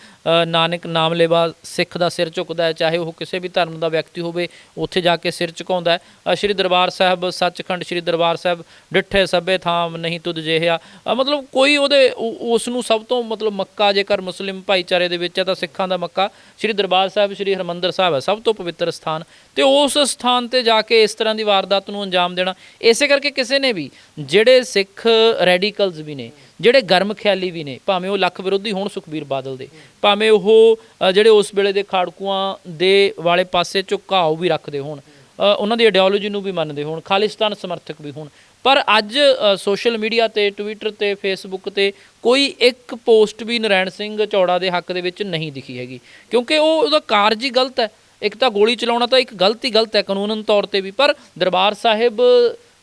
ਨਾਨਕ ਨਾਮ ਲੈਵਾ ਸਿੱਖ ਦਾ ਸਿਰ ਝੁਕਦਾ ਹੈ ਚਾਹੇ ਉਹ ਕਿਸੇ ਵੀ ਧਰਮ ਦਾ ਵਿਅਕਤੀ ਹੋਵੇ ਉੱਥੇ ਜਾ ਕੇ ਸਿਰ ਝੁਕਾਉਂਦਾ ਹੈ। ਸ਼੍ਰੀ ਦਰਬਾਰ ਸਾਹਿਬ ਸੱਚਖੰਡ ਸ਼੍ਰੀ ਦਰਬਾਰ ਸਾਹਿਬ ਡਿੱਠੇ ਸਭੇ ਥਾਮ ਨਹੀਂ ਤੁਧ ਜਿਹਾ ਅ, ਮਤਲਬ ਕੋਈ ਉਹਦੇ ਉਸ ਨੂੰ ਸਭ ਤੋਂ ਮਤਲਬ ਮੱਕਾ ਜੇਕਰ ਮੁਸਲਿਮ ਭਾਈਚਾਰੇ ਦੇ ਵਿੱਚ ਹੈ ਤਾਂ ਸਿੱਖਾਂ ਦਾ ਮੱਕਾ ਸ਼੍ਰੀ ਦਰਬਾਰ ਸਾਹਿਬ ਸ਼੍ਰੀ ਹਰਮੰਦਰ ਸਾਹਿਬ ਹੈ ਸਭ ਤੋਂ ਪਵਿੱਤਰ ਸਥਾਨ। ਤੇ ਉਸ ਸਥਾਨ ਤੇ ਜਾ ਕੇ ਇਸ ਤਰ੍ਹਾਂ ਦੀ ਵਾਰਦਾਤ ਨੂੰ ਅੰਜਾਮ ਦੇਣਾ ਇਸੇ ਕਰਕੇ ਕਿਸੇ ਨੇ ਵੀ ਜਿਹੜੇ ਸਿੱਖ ਰੈਡੀਕਲਸ ਵੀ ਨੇ ਜਿਹੜੇ ਗਰਮ ਖਿਆਲੀ ਵੀ ਨੇ, ਭਾਵੇਂ ਉਹ ਲੱਖ ਵਿਰੋਧੀ ਹੋਣ ਸੁਖਬੀਰ ਬਾਦਲ ਦੇ, ਭਾਵੇਂ ਉਹ ਜਿਹੜੇ ਉਸ ਵੇਲੇ ਦੇ ਖਾੜਕੂਆਂ ਦੇ ਵਾਲੇ ਪਾਸੇ ਝੁਕਾਓ ਵੀ ਰੱਖਦੇ ਹੋਣ ਉਹਨਾਂ ਦੀ ਆਈਡੀਓਲੋਜੀ ਨੂੰ ਵੀ ਮੰਨਦੇ ਹੋਣ, ਖਾਲਿਸਤਾਨ ਸਮਰਥਕ ਵੀ ਹੋਣ। ਪਰ ਅੱਜ ਸੋਸ਼ਲ ਮੀਡੀਆ ਤੇ ਟਵਿੱਟਰ ਤੇ ਫੇਸਬੁੱਕ ਤੇ ਕੋਈ ਇੱਕ ਪੋਸਟ ਵੀ ਨਰਾਇਣ ਸਿੰਘ ਚੌੜਾ ਦੇ ਹੱਕ ਦੇ ਵਿੱਚ ਨਹੀਂ ਦਿਖੀ ਹੈਗੀ। ਕਿਉਂਕਿ ਉਹ ਉਹਦਾ ਕਾਰਜ ਹੀ ਗਲਤ ਹੈ। ਇੱਕ ਤਾਂ ਗੋਲੀ ਚਲਾਉਣਾ ਤਾਂ ਇੱਕ ਗਲਤ ਹੀ ਗਲਤ ਹੈ ਕਾਨੂੰਨਨ ਤੌਰ ਤੇ ਵੀ, ਪਰ ਦਰਬਾਰ ਸਾਹਿਬ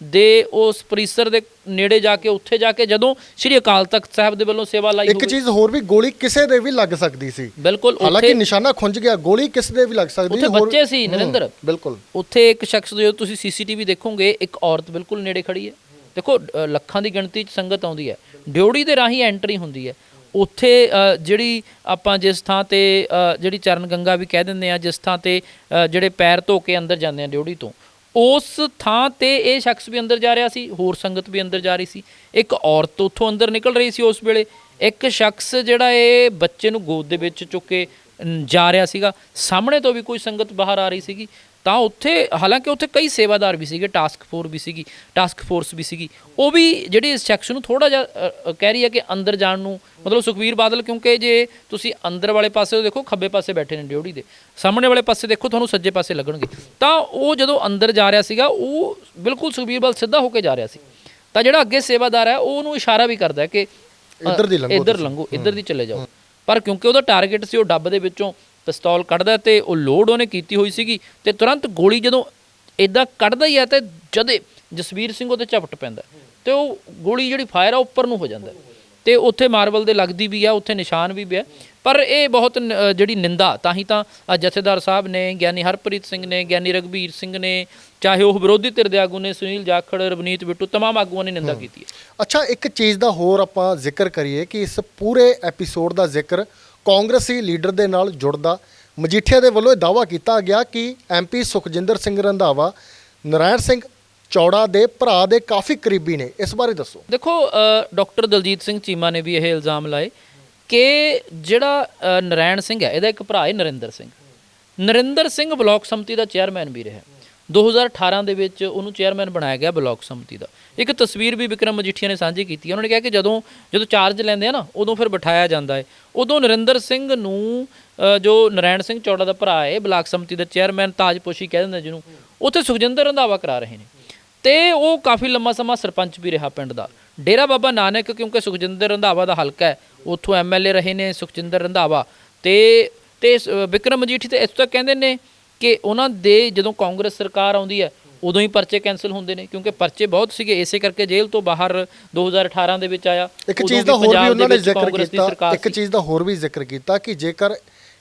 ਦੇ ਉਸ ਪਰਿਸਰ ਦੇ ਨੇੜੇ ਜਾ ਕੇ ਉੱਥੇ ਜਾ ਕੇ ਜਦੋਂ ਸ੍ਰੀ ਅਕਾਲ ਤਖਤ ਸਾਹਿਬ ਦੇ ਵੱਲੋਂ ਸੇਵਾ ਲਈ ਇੱਕ ਚੀਜ਼ ਹੋਰ ਵੀ ਗੋਲੀ ਕਿਸੇ ਦੇ ਵੀ ਲੱਗ ਸਕਦੀ ਸੀ। ਬਿਲਕੁਲ ਹਾਲਾਂਕਿ ਉੱਥੇ ਨਿਸ਼ਾਨਾ ਖੁੰਝ ਗਿਆ ਗੋਲੀ ਕਿਸੇ ਦੇ ਵੀ ਲੱਗ ਸਕਦੀ ਉੱਥੇ ਬੱਚੇ ਸੀ ਨਰਿੰਦਰ। ਬਿਲਕੁਲ। ਉੱਥੇ ਇੱਕ ਸ਼ਖਸ ਜੋ ਤੁਸੀਂ ਸੀਸੀਟੀਵੀ ਦੇਖੋਗੇ ਇੱਕ ਔਰਤ ਬਿਲਕੁਲ ਨੇੜੇ ਖੜੀ ਹੈ। ਦੇਖੋ ਲੱਖਾਂ ਦੀ ਗਿਣਤੀ 'ਚ ਸੰਗਤ ਆਉਂਦੀ ਹੈ। ਡਿਉੜੀ ਦੇ ਰਾਹੀਂ ਐਂਟਰੀ ਹੁੰਦੀ ਹੈ। ਉੱਥੇ ਜਿਹੜੀ ਆਪਾਂ ਜਿਸ ਥਾਂ ਤੇ ਜਿਹੜੀ ਚਰਨ ਗੰਗਾ ਵੀ ਕਹਿ ਦਿੰਦੇ ਆ ਜਿਸ ਥਾਂ ਤੇ ਜਿਹੜੇ ਪੈਰ ਧੋ ਕੇ ਅੰਦਰ ਜਾਂਦੇ ਆ ਡਿਉੜੀ ਤੋਂ ਉਸ ਥਾਂ ਤੇ ਇਹ ਸ਼ਖਸ ਵੀ ਅੰਦਰ ਜਾ ਰਿਹਾ ਸੀ ਹੋਰ ਸੰਗਤ ਵੀ ਅੰਦਰ ਜਾ ਰਹੀ ਸੀ। ਇੱਕ ਔਰਤ ਉੱਥੋਂ ਅੰਦਰ ਨਿਕਲ ਰਹੀ ਸੀ ਉਸ ਵੇਲੇ। ਇੱਕ ਸ਼ਖਸ ਜਿਹੜਾ ਇਹ ਬੱਚੇ ਨੂੰ ਗੋਦ ਦੇ ਵਿੱਚ ਚੁੱਕ ਕੇ ਅਮ, ਜਾ ਰਿਹਾ ਸੀਗਾ। ਸਾਹਮਣੇ ਤੋਂ ਵੀ ਕੋਈ ਸੰਗਤ ਬਾਹਰ ਆ ਰਹੀ ਸੀਗੀ। ਤਾਂ ਉੱਥੇ ਹਾਲਾਂਕਿ ਉੱਥੇ ਕਈ ਸੇਵਾਦਾਰ ਵੀ ਸੀਗੇ ਟਾਸਕ ਫੋਰਸ ਵੀ ਸੀਗੀ ਟਾਸਕ ਫੋਰਸ ਵੀ ਸੀਗੀ। ਉਹ ਵੀ ਜਿਹੜੀ ਇਸ ਸੈਕਸ਼ਨ ਨੂੰ ਥੋੜਾ ਜਿਹਾ ਕਹਿ ਰਹੀ ਹੈ ਕਿ ਅੰਦਰ ਜਾਣ ਨੂੰ ਮਤਲਬ ਸੁਖਵੀਰ ਬਾਦਲ ਕਿਉਂਕਿ ਜੇ ਤੁਸੀਂ ਅੰਦਰ ਵਾਲੇ ਪਾਸੇ ਦੇਖੋ ਖੱਬੇ ਪਾਸੇ ਬੈਠੇ ਨੇ ਡਿਊਟੀ ਦੇ। ਸਾਹਮਣੇ ਵਾਲੇ ਪਾਸੇ ਦੇਖੋ ਤੁਹਾਨੂੰ ਸੱਜੇ ਪਾਸੇ ਲੱਗਣਗੇ। ਤਾਂ ਉਹ ਜਦੋਂ ਅੰਦਰ ਜਾ ਰਿਹਾ ਸੀਗਾ ਉਹ ਬਿਲਕੁਲ ਸੁਖਵੀਰ ਬਾਦਲ ਸਿੱਧਾ ਹੋ ਕੇ ਜਾ ਰਿਹਾ ਸੀ। ਤਾਂ ਜਿਹੜਾ ਅੱਗੇ ਸੇਵਾਦਾਰ ਹੈ ਉਹ ਉਹਨੂੰ ਇਸ਼ਾਰਾ ਵੀ ਕਰਦਾ ਹੈ ਕਿ ਇੱਧਰ ਦੀ ਲੰਘੋ ਇੱਧਰ ਲੰਘੋ ਇੱਧਰ ਦੀ ਚਲੇ ਜਾਓ। ਪਰ ਕਿਉਂਕਿ ਉਹਦਾ ਟਾਰਗੇਟ ਸੀ ਉਹ ਡੱਬ ਦੇ ਵਿੱਚੋਂ ਪਿਸਤੌਲ ਕੱਢਦਾ ਤੇ ਉਹ ਲੋਡ ਉਹਨੇ ਕੀਤੀ ਹੋਈ ਸੀਗੀ ਤੇ ਤੁਰੰਤ ਗੋਲੀ ਜਦੋਂ ਇਦਾਂ ਕੱਢਦਾ ਹੀ ਹੈ ਤੇ ਜਦੇ ਜਸਵੀਰ ਸਿੰਘ ਉਹਦੇ ਝਪਟ ਪੈਂਦਾ ਤੇ ਉਹ ਗੋਲੀ ਜਿਹੜੀ ਫਾਇਰ ਆ ਉੱਪਰ ਨੂੰ ਹੋ ਜਾਂਦਾ ਤੇ ਉੱਥੇ ਮਾਰਬਲ ਦੇ ਲੱਗਦੀ ਵੀ ਆ ਉੱਥੇ ਨਿਸ਼ਾਨ ਵੀ ਪਿਆ ਪਰ ਇਹ ਬਹੁਤ ਨ- ਅ, ਜਿਹੜੀ ਨਿੰਦਾ ਤਾਂ ਹੀ ਤਾਂ ਅ, ਜਥੇਦਾਰ ਸਾਹਿਬ ਨੇ ਗਿਆਨੀ ਹਰਪ੍ਰੀਤ ਸਿੰਘ ਨੇ ਗਿਆਨੀ ਰਗਵੀਰ ਸਿੰਘ ਨੇ ਚਾਹੇ ਉਹ ਵਿਰੋਧੀ ਧਿਰ ਦੇ ਆਗੂ ਨੇ ਸੁਨੀਲ ਜਾਖੜ ਰਵਨੀਤ ਬਿੱਟੂ तमाम ਆਗੂਆਂ ਨੇ ਨਿੰਦਾ ਕੀਤੀ ਹੈ ਅੱਛਾ ਇੱਕ ਚੀਜ਼ ਦਾ ਹੋਰ ਆਪਾਂ ਜ਼ਿਕਰ ਕਰੀਏ ਕਿ ਇਸ ਪੂਰੇ ਐਪੀਸੋਡ ਦਾ ਜ਼ਿਕਰ ਕਾਂਗਰਸੀ ਲੀਡਰ ਦੇ ਨਾਲ ਜੁੜਦਾ ਮਜੀਠੀਆ ਦੇ ਵੱਲੋਂ ਇਹ ਦਾਅਵਾ ਕੀਤਾ ਗਿਆ ਕਿ ਐਮਪੀ ਸੁਖਜਿੰਦਰ ਸਿੰਘ ਰੰਧਾਵਾ, ਨਰਾਇਣ ਸਿੰਘ ਚੌੜਾ ਦੇ ਭਰਾ ਦੇ ਕਾਫੀ ਕਰੀਬੀ ਨੇ। ਇਸ ਬਾਰੇ ਦੱਸੋ। ਦੇਖੋ ਡਾਕਟਰ ਦਲਜੀਤ ਸਿੰਘ ਚੀਮਾ ਨੇ ਵੀ ਇਹ ਇਲਜ਼ਾਮ ਲਾਏ ਕਿ ਜਿਹੜਾ ਨਰਾਇਣ ਸਿੰਘ ਹੈ, ਇਹਦਾ ਇੱਕ ਭਰਾ ਹੈ ਨਰਿੰਦਰ ਸਿੰਘ। ਨਰਿੰਦਰ ਸਿੰਘ ਬਲਾਕ ਸੰਮਤੀ ਦਾ ਚੇਅਰਮੈਨ ਵੀ ਰਿਹਾ। 2018 ਦੇ ਵਿੱਚ ਉਹਨੂੰ ਚੇਅਰਮੈਨ ਬਣਾਇਆ ਗਿਆ ਬਲਾਕ ਸਮਿਤੀ ਦਾ। ਇੱਕ ਤਸਵੀਰ ਵੀ ਵਿਕਰਮ ਮਜੀਠੀਆ ਨੇ ਸਾਂਝੀ ਕੀਤੀ ਹੈ। ਉਹਨਾਂ ਨੇ ਕਿਹਾ ਕਿ ਜਦੋਂ ਜਦੋਂ ਚਾਰਜ ਲੈਂਦੇ ਆ ਨਾ, ਉਦੋਂ ਫਿਰ ਬਿਠਾਇਆ ਜਾਂਦਾ ਹੈ। ਉਦੋਂ ਨਰਿੰਦਰ ਸਿੰਘ ਨੂੰ ਜੋ ਨਰਾਇਣ ਸਿੰਘ ਚੌੜਾ ਦਾ ਭਰਾ ਹੈ, ਬਲਾਕ ਸਮਿਤੀ ਦਾ ਚੇਅਰਮੈਨ ਤਾਜਪੋਸ਼ੀ ਕਹਿ ਦਿੰਦੇ ਜਿਹਨੂੰ, ਉੱਥੇ ਸੁਖਜਿੰਦਰ ਰੰਧਾਵਾ ਕਰਾ ਰਹੇ ਨੇ। ਤੇ ਉਹ ਕਾਫੀ ਲੰਮਾ ਸਮਾਂ ਸਰਪੰਚ ਵੀ ਰਿਹਾ ਪਿੰਡ ਦਾ। ਡੇਰਾ ਬਾਬਾ ਨਾਨਕ, ਕਿਉਂਕਿ ਸੁਖਜਿੰਦਰ ਰੰਧਾਵਾ ਦਾ ਹਲਕਾ ਹੈ, ਉੱਥੋਂ ਐਮਐਲਏ ਰਹੇ ਨੇ ਸੁਖਜਿੰਦਰ ਰੰਧਾਵਾ। ਤੇ ਤੇ ਸ- ਵਿਕਰਮ ਮਜੀਠੀ ਤੇ ਇਸ ਤੱਕ ਕਹਿੰਦੇ ਨੇ ਕਿ ਉਹਨਾਂ ਦੇ ਜਦੋਂ ਕਾਂਗਰਸ ਸਰਕਾਰ ਆਉਂਦੀ ਹੈ ਉਦੋਂ ਹੀ ਪਰਚੇ ਕੈਨਸਲ ਹੁੰਦੇ ਨੇ ਕਿਉਂਕਿ ਪਰਚੇ ਬਹੁਤ ਸੀਗੇ ਇਸੇ ਕਰਕੇ ਜੇਲ੍ਹ ਤੋਂ ਬਾਹਰ 2018 ਦੇ ਵਿੱਚ ਆਇਆ। ਇੱਕ ਚੀਜ਼ ਦਾ ਹੋਰ ਵੀ ਉਹਨਾਂ ਨੇ ਜ਼ਿਕਰ ਕੀਤਾ ਇੱਕ। ਚੀਜ਼ ਦਾ ਹੋਰ ਵੀ ਜ਼ਿਕਰ ਕੀਤਾ ਕਿ ਜੇਕਰ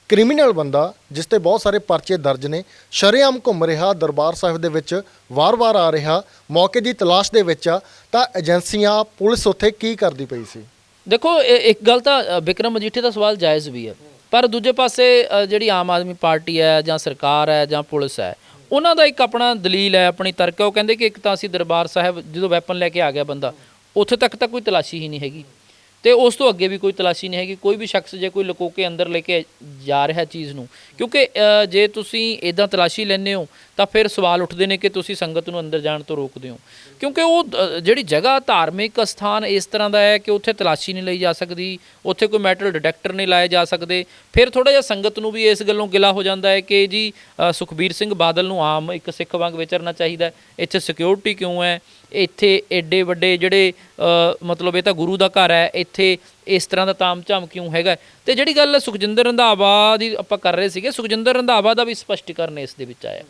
ਕ੍ਰਿਮੀਨਲ ਬੰਦਾ ਜਿਸ ਤੇ ਬਹੁਤ ਸਾਰੇ ਪਰਚੇ ਦਰਜ ਨੇ ਸ਼ਰੇਆਮ ਘੁੰਮ ਰਿਹਾ ਦਰਬਾਰ ਸਾਹਿਬ ਦੇ ਵਿੱਚ ਵਾਰ-ਵਾਰ ਆ ਰਿਹਾ ਮੌਕੇ ਦੀ ਤਲਾਸ਼ ਦੇ ਵਿੱਚ ਆ ਤਾਂ ਏਜੰਸੀਆਂ ਪੁਲਿਸ ਉੱਥੇ ਕੀ ਕਰਦੀ ਪਈ ਸੀ? ਦੇਖੋ ਇੱਕ ਗੱਲ ਤਾਂ ਵਿਕਰਮ ਮਜੀਠੀ ਦਾ ਸਵਾਲ ਜਾਇਜ਼ ਵੀ ਹੈ। ਪਰ ਦੂਜੇ ਪਾਸੇ ਜਿਹੜੀ ਆਮ ਆਦਮੀ ਪਾਰਟੀ ਹੈ ਜਾਂ ਸਰਕਾਰ ਹੈ ਜਾਂ ਪੁਲਿਸ ਹੈ, ਉਹਨਾਂ ਦਾ ਇੱਕ ਆਪਣਾ ਦਲੀਲ ਹੈ, ਆਪਣੀ ਤਰਕ ਹੈ। ਉਹ ਕਹਿੰਦੇ ਕਿ ਇੱਕ ਤਾਂ ਅਸੀਂ ਦਰਬਾਰ ਸਾਹਿਬ ਜਦੋਂ ਵੈਪਨ ਲੈ ਕੇ ਆ ਗਿਆ ਬੰਦਾ, ਉੱਥੇ ਤੱਕ ਤਾਂ ਕੋਈ ਤਲਾਸ਼ੀ ਹੀ ਨਹੀਂ ਹੈਗੀ। ਤੇ ਉਸ ਤੋਂ ਅੱਗੇ ਵੀ ਕੋਈ ਤਲਾਸ਼ੀ ਨਹੀਂ ਹੈਗੀ, ਕੋਈ ਵੀ ਸ਼ਖਸ ਜੇ ਕੋਈ ਲੁਕੋ ਕੇ ਅੰਦਰ ਲੈ ਕੇ ਜਾ ਰਿਹਾ ਚੀਜ਼ ਨੂੰ। ਕਿਉਂਕਿ ਜੇ ਤੁਸੀਂ ਇਦਾਂ ਤਲਾਸ਼ੀ ਲੈਂਦੇ ਹੋ, ਤਾਂ ਫਿਰ ਸਵਾਲ ਉੱਠਦੇ ਨੇ ਕਿ ਤੁਸੀਂ ਸੰਗਤ ਨੂੰ ਅੰਦਰ ਜਾਣ ਤੋਂ ਰੋਕਦੇ ਹੋ। ਕਿਉਂਕਿ ਉਹ ਜਿਹੜੀ ਜਗ੍ਹਾ ਧਾਰਮਿਕ ਸਥਾਨ ਇਸ ਤਰ੍ਹਾਂ ਦਾ ਹੈ ਕਿ ਉੱਥੇ ਤਲਾਸ਼ੀ ਨਹੀਂ ਲਈ ਜਾ ਸਕਦੀ, ਉੱਥੇ ਕੋਈ ਮੈਟਲ ਡਿਟੈਕਟਰ ਨਹੀਂ ਲਾਏ ਜਾ ਸਕਦੇ, ਫਿਰ ਥੋੜਾ ਜਿਹਾ ਸੰਗਤ ਨੂੰ ਵੀ ਇਸ ਗੱਲੋਂ ਗਿਲਾ ਹੋ ਜਾਂਦਾ ਹੈ ਕਿ ਜੀ ਸੁਖਬੀਰ ਸਿੰਘ ਬਾਦਲ ਨੂੰ ਆਮ ਇੱਕ ਸਿੱਖ ਵਾਂਗ ਵਿਚਰਨਾ ਚਾਹੀਦਾ ਇੱਥੇ ਸਿਕਿਉਰਿਟੀ ਕਿਉਂ ਹੈ? ਇੱਥੇ ਐਡੇ ਵੱਡੇ ਜਿਹੜੇ ਮਤਲਬ ਇਹ ਤਾਂ ਗੁਰੂ ਦਾ ਘਰ ਹੈ, ਇੱਥੇ ਇਸ ਤਰ੍ਹਾਂ ਦਾ ਤਾਮਝਾਮ ਕਿਉਂ ਹੈਗਾ? ਹੈ? ਤੇ ਜਿਹੜੀ ਗੱਲ ਸੁਖਜਿੰਦਰ ਰੰਧਾਵਾ ਦੀ ਆਪਾਂ ਕਰ ਰਹੇ ਸੀਗੇ, ਸੁਖਜਿੰਦਰ ਰੰਧਾਵਾ ਦਾ ਵੀ ਸਪਸ਼ਟੀਕਰਨ ਇਸ ਦੇ ਵਿੱਚ ਆਇਆ।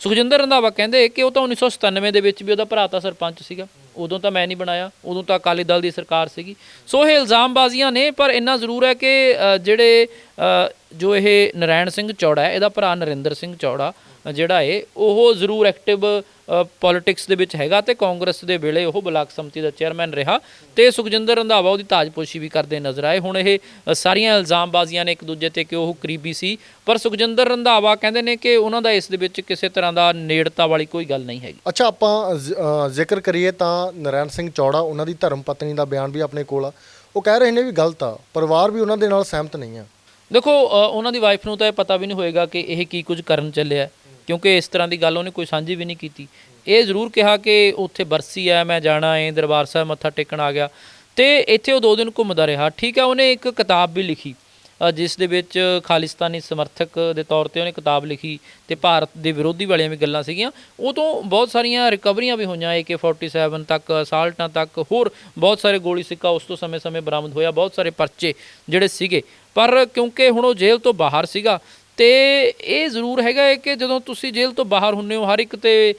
ਸੁਖਜਿੰਦਰ ਰੰਧਾਵਾ ਕਹਿੰਦੇ ਕਿ ਉਹ ਤਾਂ 1997 ਦੇ ਵਿੱਚ ਵੀ ਉਹਦਾ ਭਰਾ ਤਾਂ ਸਰਪੰਚ ਸੀਗਾ। ਉਦੋਂ ਤਾਂ ਮੈਂ ਨਹੀਂ ਬਣਾਇਆ, ਉਦੋਂ ਤਾਂ ਅਕਾਲੀ ਦਲ ਦੀ ਸਰਕਾਰ ਸੀਗੀ। ਸੋ ਇਹ ਇਲਜ਼ਾਮਬਾਜ਼ੀਆਂ ਨੇ, ਪਰ ਇੰਨਾ ਜ਼ਰੂਰ ਹੈ ਕਿ ਜਿਹੜੇ ਜੋ ਇਹ ਨਰਾਇਣ ਸਿੰਘ ਚੌੜਾ ਇਹਦਾ ਭਰਾ ਨਰਿੰਦਰ ਸਿੰਘ ਚੌੜਾ ਜਿਹੜਾ ਏ ਉਹ ਜ਼ਰੂਰ ਐਕਟਿਵ ਪੋਲਿਟਿਕਸ ਦੇ ਵਿੱਚ ਹੈਗਾ ਤੇ ਕਾਂਗਰਸ ਦੇ ਵੇਲੇ ਉਹ ਬਲਾਕ ਸੰਮਤੀ ਦਾ ਚੇਅਰਮੈਨ ਰਿਹਾ ਤੇ ਸੁਖਜਿੰਦਰ ਰੰਧਾਵਾ ਉਹਦੀ ਤਾਜਪੋਸ਼ੀ ਵੀ ਕਰਦੇ ਨਜ਼ਰ ਆਏ। ਹੁਣ ਇਹ ਸਾਰੀਆਂ ਇਲਜ਼ਾਮਬਾਜ਼ੀਆਂ ਨੇ ਇੱਕ ਦੂਜੇ ਤੇ ਕਿ ਉਹ ਕਰੀਬੀ ਸੀ ਪਰ ਸੁਖਜਿੰਦਰ ਰੰਧਾਵਾ ਕਹਿੰਦੇ ਨੇ ਕਿ ਉਹਨਾਂ ਦਾ ਇਸ ਦੇ ਵਿੱਚ ਕਿਸੇ ਤਰ੍ਹਾਂ ਦਾ ਨੇੜਤਾ ਵਾਲੀ ਕੋਈ ਗੱਲ ਨਹੀਂ ਹੈਗੀ। ਅੱਛਾ ਆਪਾਂ ਜ਼ਿਕਰ ਕਰੀਏ ਤਾਂ ਨਰੈਣ ਸਿੰਘ ਚੌੜਾ ਉਹਨਾਂ ਦੀ ਧਰਮ ਪਤਨੀ ਦਾ ਬਿਆਨ ਵੀ ਆਪਣੇ ਕੋਲ ਆ। ਉਹ ਕਹਿ ਰਹੇ ਨੇ ਵੀ ਗਲਤ ਆ ਪਰਿਵਾਰ ਵੀ ਉਹਨਾਂ ਦੇ ਨਾਲ ਸਹਿਮਤ ਨਹੀਂ ਆ। ਦੇਖੋ ਉਹਨਾਂ ਦੀ ਵਾਈਫ ਨੂੰ ਤਾਂ ਇਹ ਪਤਾ ਵੀ ਨਹੀਂ ਹੋਏਗਾ ਕਿ ਇਹ ਕੀ ਕੁਝ ਕਰਨ ਚੱਲਿਆ। ਕਿਉਂਕਿ ਇਸ ਤਰ੍ਹਾਂ ਦੀ ਗੱਲ ਉਹਨੇ ਕੋਈ ਸਾਂਝੀ ਵੀ ਨਹੀਂ ਕੀਤੀ। ਇਹ ਜ਼ਰੂਰ ਕਿਹਾ ਕਿ ਉੱਥੇ ਬਰਸੀ ਹੈ ਮੈਂ ਜਾਣਾ ਏ ਦਰਬਾਰ ਸਾਹਿਬ ਮੱਥਾ ਟੇਕਣ ਆ ਗਿਆ। ਤੇ ਇੱਥੇ ਉਹ ਦੋ ਦਿਨ ਘੁੰਮਦਾ ਰਿਹਾ। ਠੀਕ ਹੈ ਉਹਨੇ ਇੱਕ ਕਿਤਾਬ ਵੀ ਲਿਖੀ। ਜਿਸ ਦੇ ਵਿੱਚ ਖਾਲਿਸਤਾਨੀ ਸਮਰਥਕ ਦੇ ਤੌਰ ਤੇ ਉਹਨੇ ਕਿਤਾਬ ਲਿਖੀ ਤੇ ਭਾਰਤ ਦੇ ਵਿਰੋਧੀ ਵਾਲੀਆਂ ਵੀ ਗੱਲਾਂ ਸੀਗੀਆਂ। ਉਹ ਤੋਂ ਬਹੁਤ ਸਾਰੀਆਂ ਰਿਕਵਰੀਆਂ ਵੀ ਹੋਈਆਂ AK47 ਤੱਕ, ਅਸਾਲਟਾਂ ਤੱਕ, ਹੋਰ ਬਹੁਤ ਸਾਰੇ ਗੋਲੀ ਸਿੱਕਾ ਉਸ ਤੋਂ ਸਮੇਂ-ਸਮੇਂ ਬਰਾਮਦ ਹੋਇਆ, ਬਹੁਤ ਸਾਰੇ ਪਰਚੇ ਜਿਹੜੇ ਸੀਗੇ। ਪਰ ਕਿਉਂਕਿ ਹੁਣ ਉਹ ਜੇਲ੍ਹ ਤੋਂ ਬਾਹਰ ਸੀਗਾ ਤੇ ਇਹ ਜ਼ਰੂਰ ਹੈਗਾ ਹੈ ਕਿ ਜਦੋਂ ਤੁਸੀਂ ਜੇਲ੍ਹ ਤੋਂ ਬਾਹਰ ਹੁੰਨੇ ਹੋ, ਹਰ ਇੱਕ ਤੇ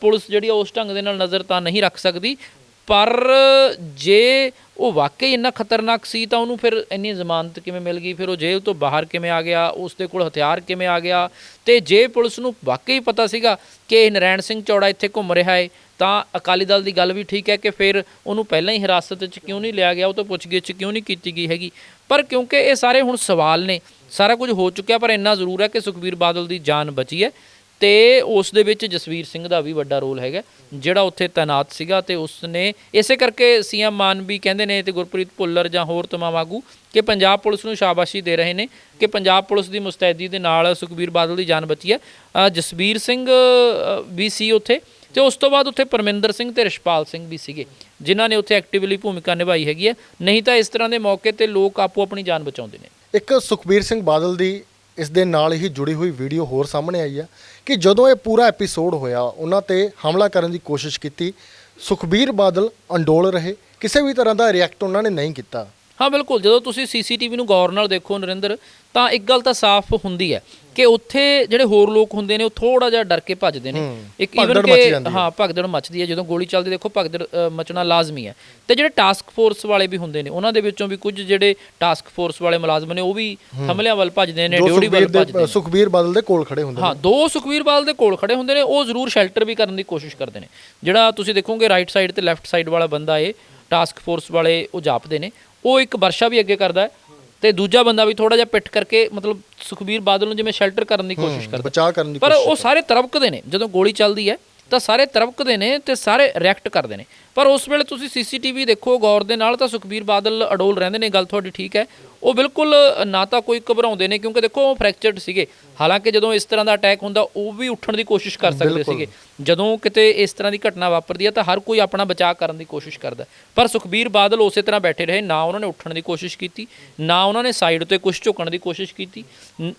ਪੁਲਿਸ ਜਿਹੜੀ ਆ ਉਸ ਢੰਗ ਦੇ ਨਾਲ ਨਜ਼ਰ ਤਾਂ ਨਹੀਂ ਰੱਖ ਸਕਦੀ। ਪਰ ਜੇ ਉਹ ਵਾਕਈ ਇੰਨਾ ਖਤਰਨਾਕ ਸੀ ਤਾਂ ਉਹਨੂੰ ਫਿਰ ਇੰਨੀ ਜ਼ਮਾਨਤ ਕਿਵੇਂ ਮਿਲ ਗਈ? ਫਿਰ ਉਹ ਜੇਲ੍ਹ ਤੋਂ ਬਾਹਰ ਕਿਵੇਂ ਆ ਗਿਆ? ਉਸ ਦੇ ਕੋਲ ਹਥਿਆਰ ਕਿਵੇਂ ਆ ਗਿਆ? ਤੇ ਜੇ ਪੁਲਿਸ ਨੂੰ ਵਾਕਈ ਪਤਾ ਸੀਗਾ ਕਿ ਇਹ ਨਰੈਣ ਸਿੰਘ ਚੌੜਾ ਇੱਥੇ ਘੁੰਮ ਰਿਹਾ ਹੈ ਤਾਂ ਅਕਾਲੀ ਦਲ ਦੀ ਗੱਲ ਵੀ ਠੀਕ ਹੈ ਕਿ ਫਿਰ ਉਹਨੂੰ ਪਹਿਲਾਂ ਹੀ ਹਿਰਾਸਤ 'ਚ ਕਿਉਂ ਨਹੀਂ ਲਿਆ ਗਿਆ? ਉਹ ਤੋਂ ਪੁੱਛਗਿੱਛ ਕਿਉਂ ਨਹੀਂ ਕੀਤੀ ਗਈ ਹੈਗੀ? ਪਰ ਕਿਉਂਕਿ ਇਹ ਸਾਰੇ ਹੁਣ ਸਵਾਲ ਨੇ ਸਾਰਾ ਕੁਝ ਹੋ ਚੁੱਕਿਆ ਪਰ ਇੰਨਾ ਜ਼ਰੂਰ ਹੈ ਕਿ ਸੁਖਬੀਰ ਬਾਦਲ ਦੀ ਜਾਨ ਬਚੀ ਹੈ ਤੇ ਉਸ ਦੇ ਵਿੱਚ ਜਸਵੀਰ ਸਿੰਘ ਦਾ ਵੀ ਵੱਡਾ ਰੋਲ ਹੈਗਾ ਜਿਹੜਾ ਉੱਥੇ ਤਾਇਨਾਤ ਸੀਗਾ ਤੇ ਉਸ ਨੇ ਇਸੇ ਕਰਕੇ ਸੀਐਮ ਮਾਨ ਵੀ ਕਹਿੰਦੇ ਨੇ ਤੇ ਗੁਰਪ੍ਰੀਤ ਭੁੱਲਰ ਜਾਂ ਹੋਰ ਤਮਾਮ ਆਗੂ ਕਿ ਪੰਜਾਬ ਪੁਲਿਸ ਨੂੰ ਸ਼ਾਬਾਸ਼ੀ ਦੇ ਰਹੇ ਨੇ ਕਿ ਪੰਜਾਬ ਪੁਲਿਸ ਦੀ ਮੁਸਤੈਦੀ ਦੇ ਨਾਲ ਸੁਖਬੀਰ ਬਾਦਲ ਦੀ ਜਾਨ ਬਚੀ ਹੈ। ਅ, ਜਸਵੀਰ ਸਿੰਘ ਵੀ ਸੀ ਉੱਥੇ। ਤੇ ਉਸ ਤੋਂ ਬਾਅਦ ਉੱਥੇ ਪਰਮਿੰਦਰ ਸਿੰਘ ਤੇ ਰਿਸ਼ਪਾਲ ਸਿੰਘ ਵੀ ਸੀਗੇ, ਜਿਨ੍ਹਾਂ ਨੇ ਉੱਥੇ ਐਕਟਿਵਲੀ ਭੂਮਿਕਾ ਨਿਭਾਈ ਹੈਗੀ ਹੈ। ਨਹੀਂ ਤਾਂ ਇਸ ਤਰ੍ਹਾਂ ਦੇ ਮੌਕੇ ਤੇ ਲੋਕ ਆਪੋ ਆਪਣੀ ਜਾਨ ਬਚਾਉਂਦੇ ਨੇ। ਇੱਕ ਸੁਖਬੀਰ ਸਿੰਘ ਬਾਦਲ ਦੀ ਇਸ ਦੇ ਨਾਲ ਹੀ ਜੁੜੀ ਹੋਈ ਵੀਡੀਓ ਹੋਰ ਸਾਹਮਣੇ ਆਈ ਆ ਕਿ ਜਦੋਂ ਇਹ ਪੂਰਾ ਐਪੀਸੋਡ ਹੋਇਆ, ਉਹਨਾਂ ਤੇ ਹਮਲਾ ਕਰਨ ਦੀ ਕੋਸ਼ਿਸ਼ ਕੀਤੀ, ਸੁਖਬੀਰ ਬਾਦਲ ਅੰਡੋਲ ਰਹੇ, ਕਿਸੇ ਵੀ ਤਰ੍ਹਾਂ ਦਾ ਰਿਐਕਟ ਉਹਨਾਂ ਨੇ ਨਹੀਂ ਕੀਤਾ। ਹਾਂ ਬਿਲਕੁਲ। ਜਦੋਂ ਤੁਸੀਂ ਸੀਸੀਟੀਵੀ ਨੂੰ ਗੌਰ ਨਾਲ ਦੇਖੋ ਨਰਿੰਦਰ ਤਾਂ ਇੱਕ ਗੱਲ ਤਾਂ ਸਾਫ਼ ਹੁੰਦੀ ਹੈ ਕਿ ਉੱਥੇ ਜਿਹੜੇ ਹੋਰ ਲੋਕ ਹੁੰਦੇ ਨੇ ਉਹ ਥੋੜਾ ਜਿਹਾ ਡਰ ਕੇ ਭੱਜਦੇ ਨੇ। ਇੱਕ ਮੱਚ ਕਿ ਹੈ। ਭਗਦੜ ਮੱਚਦੀ ਹੈ। ਜਦੋਂ ਗੋਲੀ ਚੱਲਦੀ ਦੇਖੋ ਭਗਦੜ ਮਚਣਾ ਲਾਜ਼ਮੀ ਹੈ। ਤੇ ਜਿਹੜੇ ਟਾਸਕ ਫੋਰਸ ਵਾਲੇ ਵੀ ਹੁੰਦੇ ਨੇ ਉਹਨਾਂ ਦੇ ਵਿੱਚੋਂ ਵੀ ਕੁਝ ਜਿਹੜੇ ਟਾਸਕ ਫੋਰਸ ਵਾਲੇ ਮੁਲਾਜ਼ਮ ਨੇ ਉਹ ਵੀ ਹਮਲਿਆਂ ਵੱਲ ਭੱਜਦੇ ਨੇ ਡਿਊਟੀ ਵੱਲ ਸੁਖਬੀਰ ਭੱਜਦੇ ਨੇ। ਸੁਖਬੀਰ ਬਾਦਲ ਦੇ ਕੋਲ ਖੜੇ ਹੁੰਦੇ ਹਾਂ ਦੋ ਸੁਖਵੀਰ ਬਾਲ ਦੇ ਕੋਲ ਖੜੇ ਹੁੰਦੇ ਨੇ ਉਹ ਜ਼ਰੂਰ ਸ਼ੈਲਟਰ ਵੀ ਕਰਨ ਦੀ ਕੋਸ਼ਿਸ਼ ਕਰਦੇ ਨੇ। ਜਿਹੜਾ ਤੁਸੀਂ ਦੇਖੋਗੇ ਰਾਈਟ ਸਾਈਡ ਤੇ ਲੈਫਟ ਸਾਈਡ ਵਾਲਾ ਬੰਦਾ ਏ ਟਾਸਕ ਫੋਰਸ ਵਾਲੇ ਉਹ ਜਾਪਦੇ ਨੇ। ਉਹ ਇੱਕ ਵਰਸ਼ਾ ਵੀ ਅੱਗੇ ਕਰਦਾ ਹੈ ਤੇ ਦੂਜਾ ਬੰਦਾ ਵੀ ਥੋੜਾ ਜਿਹਾ ਪਿੱਠ ਕਰਕੇ ਮਤਲਬ ਸੁਖਬੀਰ ਬਾਦਲ ਨੂੰ ਜਿਵੇਂ ਸ਼ੈਲਟਰ ਕਰਨ ਦੀ ਕੋਸ਼ਿਸ਼ ਕਰਦਾ। ਬਚਾਅ ਕਰਨ ਦੀ ਪਰ ਉਹ ਸਾਰੇ ਤਰਵਕਦੇ ਨੇ ਜਦੋਂ ਗੋਲੀ ਚੱਲਦੀ ਹੈ ਤਾਂ ਸਾਰੇ ਤਰਵਕਦੇ ਨੇ ਤੇ ਸਾਰੇ ਰਿਐਕਟ ਕਰਦੇ ਨੇ। ਪਰ ਉਸ ਵੇਲੇ ਤੁਸੀਂ ਸੀਸੀਟੀਵੀ ਦੇਖੋ ਗੌਰ ਦੇ ਨਾਲ ਤਾਂ ਸੁਖਬੀਰ ਬਾਦਲ ਅਡੋਲ ਰਹਿੰਦੇ ਨੇ ਗੱਲ ਤੁਹਾਡੀ ਠੀਕ ਹੈ। ਉਹ ਬਿਲਕੁਲ ਨਾ ਤਾਂ ਕੋਈ ਘਬਰਾਉਂਦੇ ਨੇ ਕਿਉਂਕਿ ਦੇਖੋ ਉਹ ਫ੍ਰੈਕਚਰਡ ਸੀਗੇ। ਹਾਲਾਂਕਿ ਜਦੋਂ ਇਸ ਤਰ੍ਹਾਂ ਦਾ ਅਟੈਕ ਹੁੰਦਾ ਉਹ ਵੀ ਉੱਠਣ ਦੀ ਕੋਸ਼ਿਸ਼ ਕਰ ਸਕਦੇ ਸੀਗੇ। ਜਦੋਂ ਕਿਤੇ ਇਸ ਤਰ੍ਹਾਂ ਦੀ ਘਟਨਾ ਵਾਪਰਦੀ ਹੈ ਤਾਂ ਹਰ ਕੋਈ ਆਪਣਾ ਬਚਾਅ ਕਰਨ ਦੀ ਕੋਸ਼ਿਸ਼ ਕਰਦਾ। ਪਰ ਸੁਖਬੀਰ ਬਾਦਲ ਉਸੇ ਤਰ੍ਹਾਂ ਬੈਠੇ ਰਹੇ ਨਾ ਉਹਨਾਂ ਨੇ ਉੱਠਣ ਦੀ ਕੋਸ਼ਿਸ਼ ਕੀਤੀ ਨਾ ਉਹਨਾਂ ਨੇ ਸਾਈਡ ਤੇ ਕੁਝ ਝੁਕਣ ਦੀ ਕੋਸ਼ਿਸ਼ ਕੀਤੀ।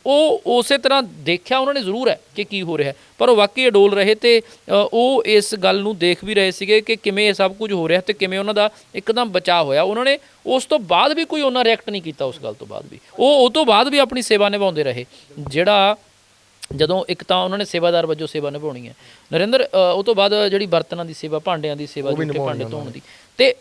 ਉਹ ਉਸੇ ਤਰ੍ਹਾਂ ਦੇਖਿਆ ਉਹਨਾਂ ਨੇ ਜ਼ਰੂਰ ਹੈ ਕਿ ਕੀ ਹੋ ਰਿਹਾ ਪਰ ਉਹ ਵਾਕਈ ਅਡੋਲ ਰਹੇ ਤੇ ਉਹ ਇਸ ਗੱਲ ਨੂੰ ਦੇਖ ਵੀ ਰਹੇ ਸੀਗੇ ਕਿ ਕਿਵੇਂ ਇਹ ਸਭ ਸਭ ਕੁਝ ਹੋ ਰਿਹਾ ਤੇ ਕਿਵੇਂ ਉਹਨਾਂ ਦਾ ਇੱਕਦਮ ਬਚਾਅ ਹੋਇਆ। ਉਹਨਾਂ ਨੇ ਉਸ ਤੋਂ ਬਾਅਦ ਵੀ ਕੋਈ ਉਹਨਾਂ ਰਿਐਕਟ ਨਹੀਂ ਕੀਤਾ ਉਸ ਗੱਲ ਤੋਂ ਬਾਅਦ ਵੀ। ਉਹ ਉਹ ਤੋਂ ਬਾਅਦ ਵੀ ਆਪਣੀ ਸੇਵਾ ਨਿਭਾਉਂਦੇ ਰਹੇ। ਜਿਹੜਾ ਜਦੋਂ ਇੱਕ ਤਾਂ ਉਹਨਾਂ ਨੇ ਸੇਵਾਦਾਰ ਵਜੋਂ ਸੇਵਾ ਨਿਭਾਉਣੀ ਹੈ। ਨਰਿੰਦਰ ਉਹ ਤੋਂ ਬਾਅਦ ਜਿਹੜੀ ਬਰਤਨਾਂ ਦੀ ਸੇਵਾ ਭਾਂਡਿਆਂ ਦੀ ਸੇਵਾ ਜੁੱਠੇ ਭਾਂਡੇ ਧੋਣ ਦੀ। ਤੇ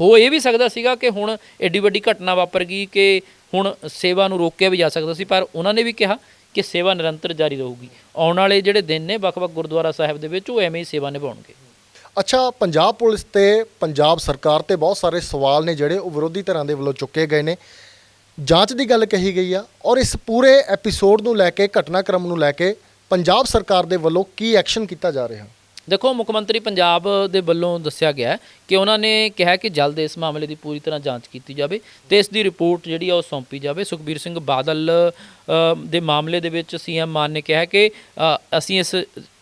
ਹੋ ਇਹ ਵੀ ਸਕਦਾ ਸੀਗਾ ਕਿ ਹੁਣ ਐਡੀ ਵੱਡੀ ਘਟਨਾ ਵਾਪਰ ਗਈ ਕਿ ਹੁਣ ਸੇਵਾ ਨੂੰ ਰੋਕਿਆ ਵੀ ਜਾ ਸਕਦਾ ਸੀ ਪਰ ਉਹਨਾਂ ਨੇ ਵੀ ਕਿਹਾ ਕਿ ਸੇਵਾ ਨਿਰੰਤਰ ਜਾਰੀ ਰਹੂਗੀ। ਆਉਣ ਵਾਲੇ ਜਿਹੜੇ ਦਿਨ ਨੇ ਵੱਖ-ਵੱਖ ਗੁਰਦੁਆਰਾ ਸਾਹਿਬ ਦੇ ਵਿੱਚ ਉਹ ਐਵੇਂ ਹੀ ਸੇਵਾ ਨਿਭਾਉਣਗੇ। ਅੱਛਾ ਪੰਜਾਬ ਪੁਲਿਸ ਤੇ ਪੰਜਾਬ ਸਰਕਾਰ ਤੇ ਬਹੁਤ ਸਾਰੇ ਸਵਾਲ ਨੇ ਜਿਹੜੇ ਉਹ ਵਿਰੋਧੀ ਧਿਰਾਂ ਦੇ ਵੱਲੋਂ ਚੁੱਕੇ ਗਏ ਨੇ। ਜਾਂਚ ਦੀ ਗੱਲ ਕਹੀ ਗਈ ਆ ਔਰ ਇਸ ਪੂਰੇ ਐਪੀਸੋਡ ਨੂੰ ਲੈ ਕੇ, ਘਟਨਾਕ੍ਰਮ ਨੂੰ ਲੈ ਕੇ ਪੰਜਾਬ ਸਰਕਾਰ ਦੇ ਵੱਲੋਂ ਕੀ ਐਕਸ਼ਨ ਕੀਤਾ ਜਾ ਰਿਹਾ? ਦੇਖੋ, ਮੁੱਖ ਮੰਤਰੀ ਪੰਜਾਬ ਦੇ ਵੱਲੋਂ ਦੱਸਿਆ ਗਿਆ ਕਿ ਉਹਨਾਂ ਨੇ ਕਿਹਾ ਕਿ ਜਲਦ ਇਸ ਮਾਮਲੇ ਦੀ ਪੂਰੀ ਤਰ੍ਹਾਂ ਜਾਂਚ ਕੀਤੀ ਜਾਵੇ ਤੇ ਇਸ ਦੀ ਰਿਪੋਰਟ ਜਿਹੜੀ ਆ ਉਹ ਸੌਂਪੀ ਜਾਵੇ। ਸੁਖਬੀਰ ਸਿੰਘ ਬਾਦਲ ਦੇ ਮਾਮਲੇ ਦੇ ਵਿੱਚ ਸੀਐਮ ਮਾਨ ਨੇ ਕਿਹਾ ਕਿ ਅਸੀਂ ਇਸ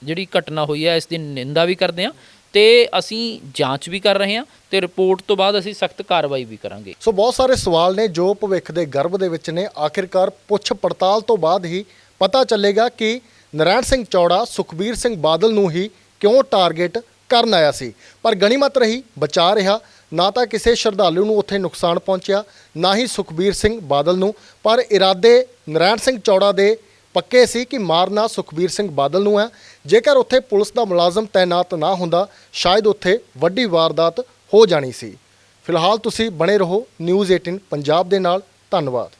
ਜਿਹੜੀ ਘਟਨਾ ਹੋਈ ਹੈ, ਇਸ ਦੀ ਨਿੰਦਾ ਵੀ ਕਰਦੇ ਹਾਂ ਤੇ ਅਸੀਂ ਜਾਂਚ ਵੀ ਕਰ ਰਹੇ ਹਾਂ ਤੇ ਰਿਪੋਰਟ ਤੋਂ ਬਾਅਦ ਅਸੀਂ ਸਖਤ ਕਾਰਵਾਈ ਵੀ ਕਰਾਂਗੇ। ਸੋ ਬਹੁਤ ਸਾਰੇ ਸਵਾਲ ਨੇ ਜੋ ਭਵਿੱਖ ਦੇ ਗਰਭ ਦੇ ਵਿੱਚ ਨੇ। ਆਖਿਰਕਾਰ ਪੁੱਛ ਪੜਤਾਲ ਤੋਂ ਬਾਅਦ ਹੀ ਪਤਾ ਚੱਲੇਗਾ ਕਿ ਨਰਾਇਣ ਸਿੰਘ ਚੌੜਾ, ਸੁਖਬੀਰ ਸਿੰਘ ਬਾਦਲ ਨੂੰ ਹੀ ਕਿਉਂ ਟਾਰਗੇਟ ਕਰਨ ਆਇਆ ਸੀ। ਪਰ ਗਣੀਮਤ ਰਹੀ, ਬਚਾ ਰਿਹਾ। ਨਾ ਤਾਂ ਕਿਸੇ ਸ਼ਰਧਾਲੂ ਨੂੰ ਉੱਥੇ ਨੁਕਸਾਨ ਪਹੁੰਚਿਆ, ਨਾ ਹੀ ਸੁਖਬੀਰ ਸਿੰਘ ਬਾਦਲ ਨੂੰ। ਪਰ ਇਰਾਦੇ ਨਰਾਇਣ ਸਿੰਘ ਚੌੜਾ ਦੇ ਪੱਕੇ ਸੀ ਕਿ ਮਾਰਨਾ ਸੁਖਬੀਰ ਸਿੰਘ ਬਾਦਲ ਨੂੰ ਹੈ। ਜੇਕਰ ਉੱਥੇ ਪੁਲਿਸ ਦਾ ਮੁਲਾਜ਼ਮ ਤਾਇਨਾਤ ਨਾ ਹੁੰਦਾ, ਸ਼ਾਇਦ ਉੱਥੇ ਵੱਡੀ ਵਾਰਦਾਤ ਹੋ ਜਾਣੀ ਸੀ। ਫਿਲਹਾਲ ਤੁਸੀਂ ਬਣੇ ਰਹੋ ਨਿਊਜ਼ 18 ਪੰਜਾਬ ਦੇ ਨਾਲ। ਧੰਨਵਾਦ।